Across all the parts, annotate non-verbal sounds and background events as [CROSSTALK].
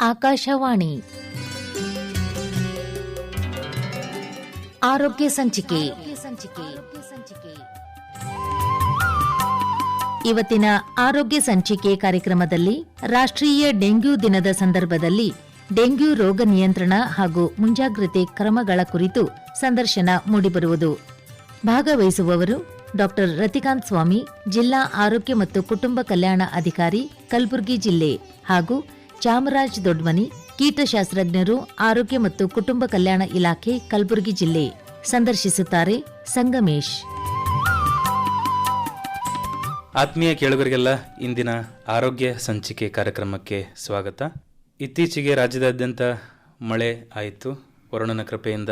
ಆಕಾಶವಾಣಿ. ಆರೋಗ್ಯ ಸಂಚಿಕೆ. ಇವತ್ತಿನ ಆರೋಗ್ಯ ಸಂಚಿಕೆ ಕಾರ್ಯಕ್ರಮದಲ್ಲಿ ರಾಷ್ಟ್ರೀಯ ಡೆಂಗ್ಯೂ ದಿನದ ಸಂದರ್ಭದಲ್ಲಿ ಡೆಂಗ್ಯೂ ರೋಗ ನಿಯಂತ್ರಣ ಹಾಗೂ ಮುಂಜಾಗ್ರತೆ ಕ್ರಮಗಳ ಕುರಿತು ಸಂದರ್ಶನ ಮೂಡಿಬರುವುದು. ಭಾಗವಹಿಸುವವರು ಡಾಕ್ಟರ್ ರತಿಕಾಂತ್ ಸ್ವಾಮಿ ಜಿಲ್ಲಾ ಆರೋಗ್ಯ ಮತ್ತು ಕುಟುಂಬ ಕಲ್ಯಾಣ ಅಧಿಕಾರಿ ಕಲಬುರಗಿ ಜಿಲ್ಲೆ ಹಾಗೂ ಚಾಮರಾಜ್ ದೊಡ್ಮನಿ, ಕೀಟಶಾಸ್ತ್ರಜ್ಞರು, ಆರೋಗ್ಯ ಮತ್ತು ಕುಟುಂಬ ಕಲ್ಯಾಣ ಇಲಾಖೆ, ಕಲಬುರಗಿ ಜಿಲ್ಲೆ. ಸಂದರ್ಶಿಸುತ್ತಾರೆ ಸಂಗಮೇಶ್. ಆತ್ಮೀಯ ಕೇಳುಗರಿಗೆಲ್ಲ ಇಂದಿನ ಆರೋಗ್ಯ ಸಂಚಿಕೆ ಕಾರ್ಯಕ್ರಮಕ್ಕೆ ಸ್ವಾಗತ. ಇತ್ತೀಚೆಗೆ ರಾಜ್ಯದಾದ್ಯಂತ ಮಳೆ ಆಯಿತು. ವರುಣನ ಕೃಪೆಯಿಂದ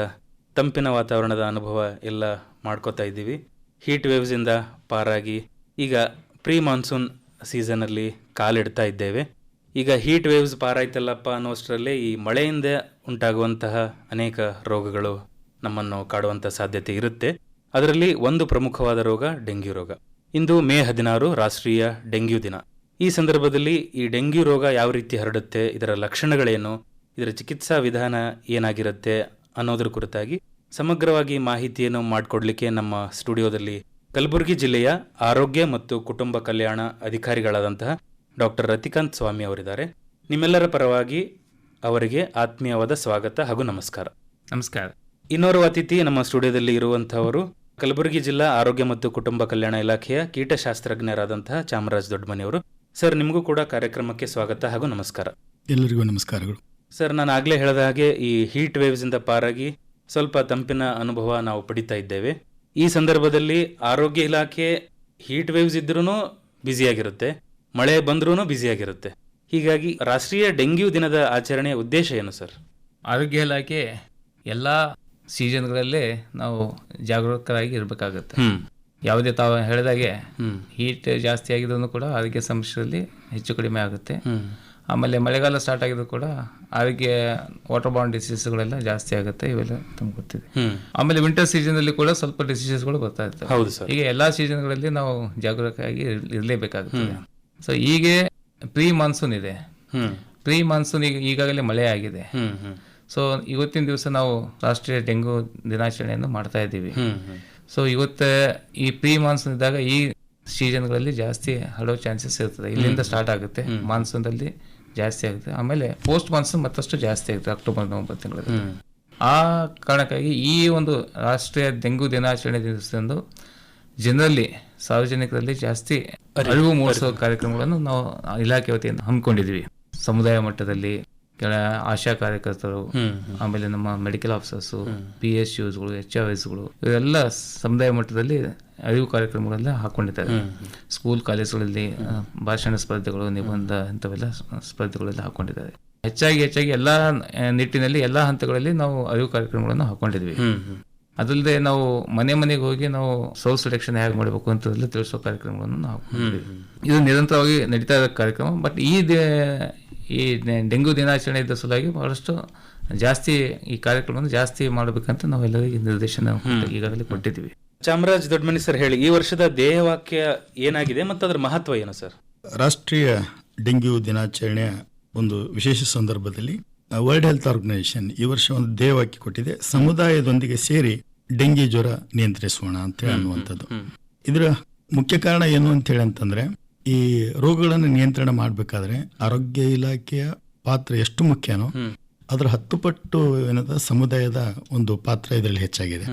ತಂಪಿನ ವಾತಾವರಣದ ಅನುಭವ ಎಲ್ಲ ಮಾಡ್ಕೋತಾ ಇದ್ದೀವಿ. ಹೀಟ್ ವೇವ್ಸಿಂದ ಪಾರಾಗಿ ಈಗ ಪ್ರೀ ಮಾನ್ಸೂನ್ ಸೀಸನಲ್ಲಿ ಕಾಲಿಡ್ತಾ ಇದ್ದೇವೆ. ಈಗ ಹೀಟ್ ವೇವ್ಸ್ ಪಾರಾಯ್ತಲ್ಲಪ್ಪ ಅನ್ನೋಷ್ಟರಲ್ಲಿ ಈ ಮಳೆಯಿಂದ ಉಂಟಾಗುವಂತಹ ಅನೇಕ ರೋಗಗಳು ನಮ್ಮನ್ನು ಕಾಡುವಂಥ ಸಾಧ್ಯತೆ ಇರುತ್ತೆ. ಅದರಲ್ಲಿ ಒಂದು ಪ್ರಮುಖವಾದ ರೋಗ ಡೆಂಗ್ಯೂ ರೋಗ. ಇಂದು ಮೇ ಹದಿನಾರು ರಾಷ್ಟ್ರೀಯ ಡೆಂಗ್ಯೂ ದಿನ. ಈ ಸಂದರ್ಭದಲ್ಲಿ ಈ ಡೆಂಗ್ಯೂ ರೋಗ ಯಾವ ರೀತಿ ಹರಡುತ್ತೆ, ಇದರ ಲಕ್ಷಣಗಳೇನು, ಇದರ ಚಿಕಿತ್ಸಾ ವಿಧಾನ ಏನಾಗಿರುತ್ತೆ ಅನ್ನೋದ್ರ ಕುರಿತಾಗಿ ಸಮಗ್ರವಾಗಿ ಮಾಹಿತಿಯನ್ನು ಮಾಡಿಕೊಡ್ಲಿಕ್ಕೆ ನಮ್ಮ ಸ್ಟುಡಿಯೋದಲ್ಲಿ ಕಲಬುರಗಿ ಜಿಲ್ಲೆಯ ಆರೋಗ್ಯ ಮತ್ತು ಕುಟುಂಬ ಕಲ್ಯಾಣ ಅಧಿಕಾರಿಗಳಾದಂತಹ ಡಾಕ್ಟರ್ ರತಿಕಾಂತ್ ಸ್ವಾಮಿ ಅವರಿದ್ದಾರೆ. ನಿಮ್ಮೆಲ್ಲರ ಪರವಾಗಿ ಅವರಿಗೆ ಆತ್ಮೀಯವಾದ ಸ್ವಾಗತ ಹಾಗೂ ನಮಸ್ಕಾರ. ನಮಸ್ಕಾರ. ಇನ್ನೋರ್ವ ಅತಿಥಿ ನಮ್ಮ ಸ್ಟುಡಿಯೋದಲ್ಲಿ ಇರುವಂತಹವರು ಕಲಬುರಗಿ ಜಿಲ್ಲಾ ಆರೋಗ್ಯ ಮತ್ತು ಕುಟುಂಬ ಕಲ್ಯಾಣ ಇಲಾಖೆಯ ಕೀಟಶಾಸ್ತ್ರಜ್ಞರಾದಂತಹ ಚಾಮರಾಜ್ ದೊಡ್ಡಮನಿಯವರು. ಸರ್ ನಿಮಗೂ ಕೂಡ ಕಾರ್ಯಕ್ರಮಕ್ಕೆ ಸ್ವಾಗತ ಹಾಗೂ ನಮಸ್ಕಾರ. ಎಲ್ಲರಿಗೂ ನಮಸ್ಕಾರಗಳು. ಸರ್ ನಾನು ಆಗಲೇ ಹೇಳಿದ ಹಾಗೆ ಈ ಹೀಟ್ ವೇವ್ಸ್ ಇಂದ ಪಾರಾಗಿ ಸ್ವಲ್ಪ ತಂಪಿನ ಅನುಭವ ನಾವು ಪಡಿತಾ ಇದ್ದೇವೆ. ಈ ಸಂದರ್ಭದಲ್ಲಿ ಆರೋಗ್ಯ ಇಲಾಖೆ ಹೀಟ್ ವೇವ್ಸ್ ಇದ್ರೂ ಬ್ಯುಸಿಯಾಗಿರುತ್ತೆ ಮಳೆ ಬಂದ್ರೂ ಬ್ಯುಸಿಯಾಗಿರುತ್ತೆ ಹೀಗಾಗಿ ರಾಷ್ಟ್ರೀಯ ಡೆಂಗ್ಯೂ ದಿನದ ಆಚರಣೆಯ ಉದ್ದೇಶ ಏನು ಸರ್? ಆರೋಗ್ಯ ಇಲಾಖೆ ಎಲ್ಲ ಸೀಸನ್ಗಳಲ್ಲೇ ನಾವು ಜಾಗರೂಕರಾಗಿ ಇರಬೇಕಾಗುತ್ತೆ. ಯಾವುದೇ ತಾವು ಹೇಳಿದಾಗೆ ಹೀಟ್ ಜಾಸ್ತಿ ಆಗಿದ್ರು ಕೂಡ ಆರೋಗ್ಯ ಸಮಸ್ಯೆಯಲ್ಲಿ ಹೆಚ್ಚು ಕಡಿಮೆ ಆಗುತ್ತೆ. ಆಮೇಲೆ ಮಳೆಗಾಲ ಸ್ಟಾರ್ಟ್ ಆಗಿದ್ರು ಕೂಡ ಆರೋಗ್ಯ ವಾಟರ್ ಬಾಂಡ್ ಡಿಸೀಸ್ಗಳೆಲ್ಲ ಜಾಸ್ತಿ ಆಗುತ್ತೆ ಇವೆಲ್ಲ ತುಂಬ ಗೊತ್ತಿದೆ. ಆಮೇಲೆ ವಿಂಟರ್ ಸೀಸನಲ್ಲಿ ಕೂಡ ಸ್ವಲ್ಪ ಡಿಸೀಸಸ್ಗಳು ಬರ್ತಾ ಇರ್ತವೆ. ಹೌದು ಸರ್. ಹೀಗೆ ಎಲ್ಲ ಸೀಸನ್ಗಳಲ್ಲಿ ನಾವು ಜಾಗರೂಕರಾಗಿ ಇರಲೇಬೇಕಾಗುತ್ತೆ. ಸೊ ಹೀಗೆ ಪ್ರೀ ಮಾನ್ಸೂನ್ ಇದೆ. ಪ್ರೀ ಮಾನ್ಸೂನ್ ಈಗ ಈಗಾಗಲೇ ಮಳೆ ಆಗಿದೆ. ಸೊ ಇವತ್ತಿನ ದಿವಸ ನಾವು ರಾಷ್ಟ್ರೀಯ ಡೆಂಗು ದಿನಾಚರಣೆಯನ್ನು ಮಾಡ್ತಾ ಇದ್ದೀವಿ. ಸೊ ಇವತ್ತು ಈ ಪ್ರೀ ಮಾನ್ಸೂನ್ ಇದ್ದಾಗ ಈ ಸೀಸನ್ಗಳಲ್ಲಿ ಜಾಸ್ತಿ ಹರಡೋ ಚಾನ್ಸಸ್ ಇರ್ತದೆ. ಇಲ್ಲಿಂದ ಸ್ಟಾರ್ಟ್ ಆಗುತ್ತೆ. ಮಾನ್ಸೂನಲ್ಲಿ ಜಾಸ್ತಿ ಆಗುತ್ತೆ. ಆಮೇಲೆ ಪೋಸ್ಟ್ ಮಾನ್ಸೂನ್ ಮತ್ತಷ್ಟು ಜಾಸ್ತಿ ಆಗುತ್ತೆ ಅಕ್ಟೋಬರ್ ನವೆಂಬರ್ ತಿಂಗಳಲ್ಲಿ. ಆ ಕಾರಣಕ್ಕಾಗಿ ಈ ಒಂದು ರಾಷ್ಟ್ರೀಯ ಡೆಂಗು ದಿನಾಚರಣೆ ದಿವಸದಂದು ಜನರಲ್ಲಿ ಸಾರ್ವಜನಿಕರಲ್ಲಿ ಜಾಸ್ತಿ ಅರಿವು ಮೂಡಿಸೋ ಕಾರ್ಯಕ್ರಮಗಳನ್ನು ನಾವು ಇಲಾಖೆ ವತಿಯಿಂದ ಹಮ್ಮಿಕೊಂಡಿದ್ವಿ ಸಮುದಾಯ ಮಟ್ಟದಲ್ಲಿ ಕೆಲ ಆಶಾ ಕಾರ್ಯಕರ್ತರು ಆಮೇಲೆ ನಮ್ಮ ಮೆಡಿಕಲ್ ಆಫೀಸರ್ಸು ಪಿ ಎಸ್ ಯುಸ್ಗಳು ಎಚ್ ಆರ್ ಎಸ್ಗಳು ಇವೆಲ್ಲ ಸಮುದಾಯ ಮಟ್ಟದಲ್ಲಿ ಅರಿವು ಕಾರ್ಯಕ್ರಮಗಳೆಲ್ಲ ಹಾಕೊಂಡಿದ್ದಾರೆ. ಸ್ಕೂಲ್ ಕಾಲೇಜುಗಳಲ್ಲಿ ಭಾಷಣ ಸ್ಪರ್ಧೆಗಳು ನಿಬಂಧ ಇಂಥವೆಲ್ಲ ಸ್ಪರ್ಧೆಗಳೆಲ್ಲ ಹಾಕೊಂಡಿದ್ದಾರೆ. ಹೆಚ್ಚಾಗಿ ಹೆಚ್ಚಾಗಿ ಎಲ್ಲ ನಿಟ್ಟಿನಲ್ಲಿ ಎಲ್ಲ ಹಂತಗಳಲ್ಲಿ ನಾವು ಅರಿವು ಕಾರ್ಯಕ್ರಮಗಳನ್ನು ಹಾಕೊಂಡಿದ್ವಿ ಅದಲ್ಲದೆ ನಾವು ಮನೆ ಮನೆಗೆ ಹೋಗಿ ನಾವು ಸೋಲ್ ಸೆಲೆಕ್ಷನ್ ಹೇಗೆ ಮಾಡಬೇಕು ಅಂತ ತಿಳಿಸೋ ಕಾರ್ಯಕ್ರಮಗಳನ್ನು ನಾವು ಇದು ನಿರಂತರವಾಗಿ ನಡೀತಾ ಇರೋ ಕಾರ್ಯಕ್ರಮ ಬಟ್ ಈ ದೇ- ಈ ಡೆಂಗು ದಿನಾಚರಣೆ ಇದ್ದ ಸಲುವಾಗಿ ಬಹಳಷ್ಟು ಜಾಸ್ತಿ ಈ ಕಾರ್ಯಕ್ರಮವನ್ನು ಜಾಸ್ತಿ ಮಾಡಬೇಕಂತ ನಾವೆಲ್ಲರಿಗೆ ನಿರ್ದೇಶನ ಈಗಾಗಲೇ ಕೊಟ್ಟಿದ್ದೀವಿ. ಚಾಮರಾಜ್ ದೊಡ್ಡಮನಿ ಸರ್ ಹೇಳಿ ಈ ವರ್ಷದ ಧ್ಯೇಯವಾಕ್ಯ ಏನಾಗಿದೆ ಮತ್ತು ಅದರ ಮಹತ್ವ ಏನು ಸರ್? ರಾಷ್ಟ್ರೀಯ ಡೆಂಗ್ಯೂ ದಿನಾಚರಣೆಯ ಒಂದು ವಿಶೇಷ ಸಂದರ್ಭದಲ್ಲಿ ವರ್ಲ್ಡ್ ಹೆಲ್ತ್ ಆರ್ಗನೈಸೇಷನ್ ಈ ವರ್ಷ ಒಂದು ಧ್ಯೇಯವಾಕ್ಯ ಕೊಟ್ಟಿದೆ. ಸಮುದಾಯದೊಂದಿಗೆ ಸೇರಿ ಡೆಂಗಿ ಜ್ವರ ನಿಯಂತ್ರಿಸೋಣ ಅಂತ ಹೇಳಿ ಅನ್ನುವಂಥದ್ದು ಇದರ ಮುಖ್ಯ ಕಾರಣ ಏನು ಅಂತ ಹೇಳಿ ಅಂತಂದ್ರೆ ಈ ರೋಗಗಳನ್ನು ನಿಯಂತ್ರಣ ಮಾಡಬೇಕಾದ್ರೆ ಆರೋಗ್ಯ ಇಲಾಖೆಯ ಪಾತ್ರ ಎಷ್ಟು ಮುಖ್ಯನೋ ಅದರ ಹತ್ತು ಪಟ್ಟು ಏನದ ಸಮುದಾಯದ ಒಂದು ಪಾತ್ರ ಇದರಲ್ಲಿ ಹೆಚ್ಚಾಗಿದೆ.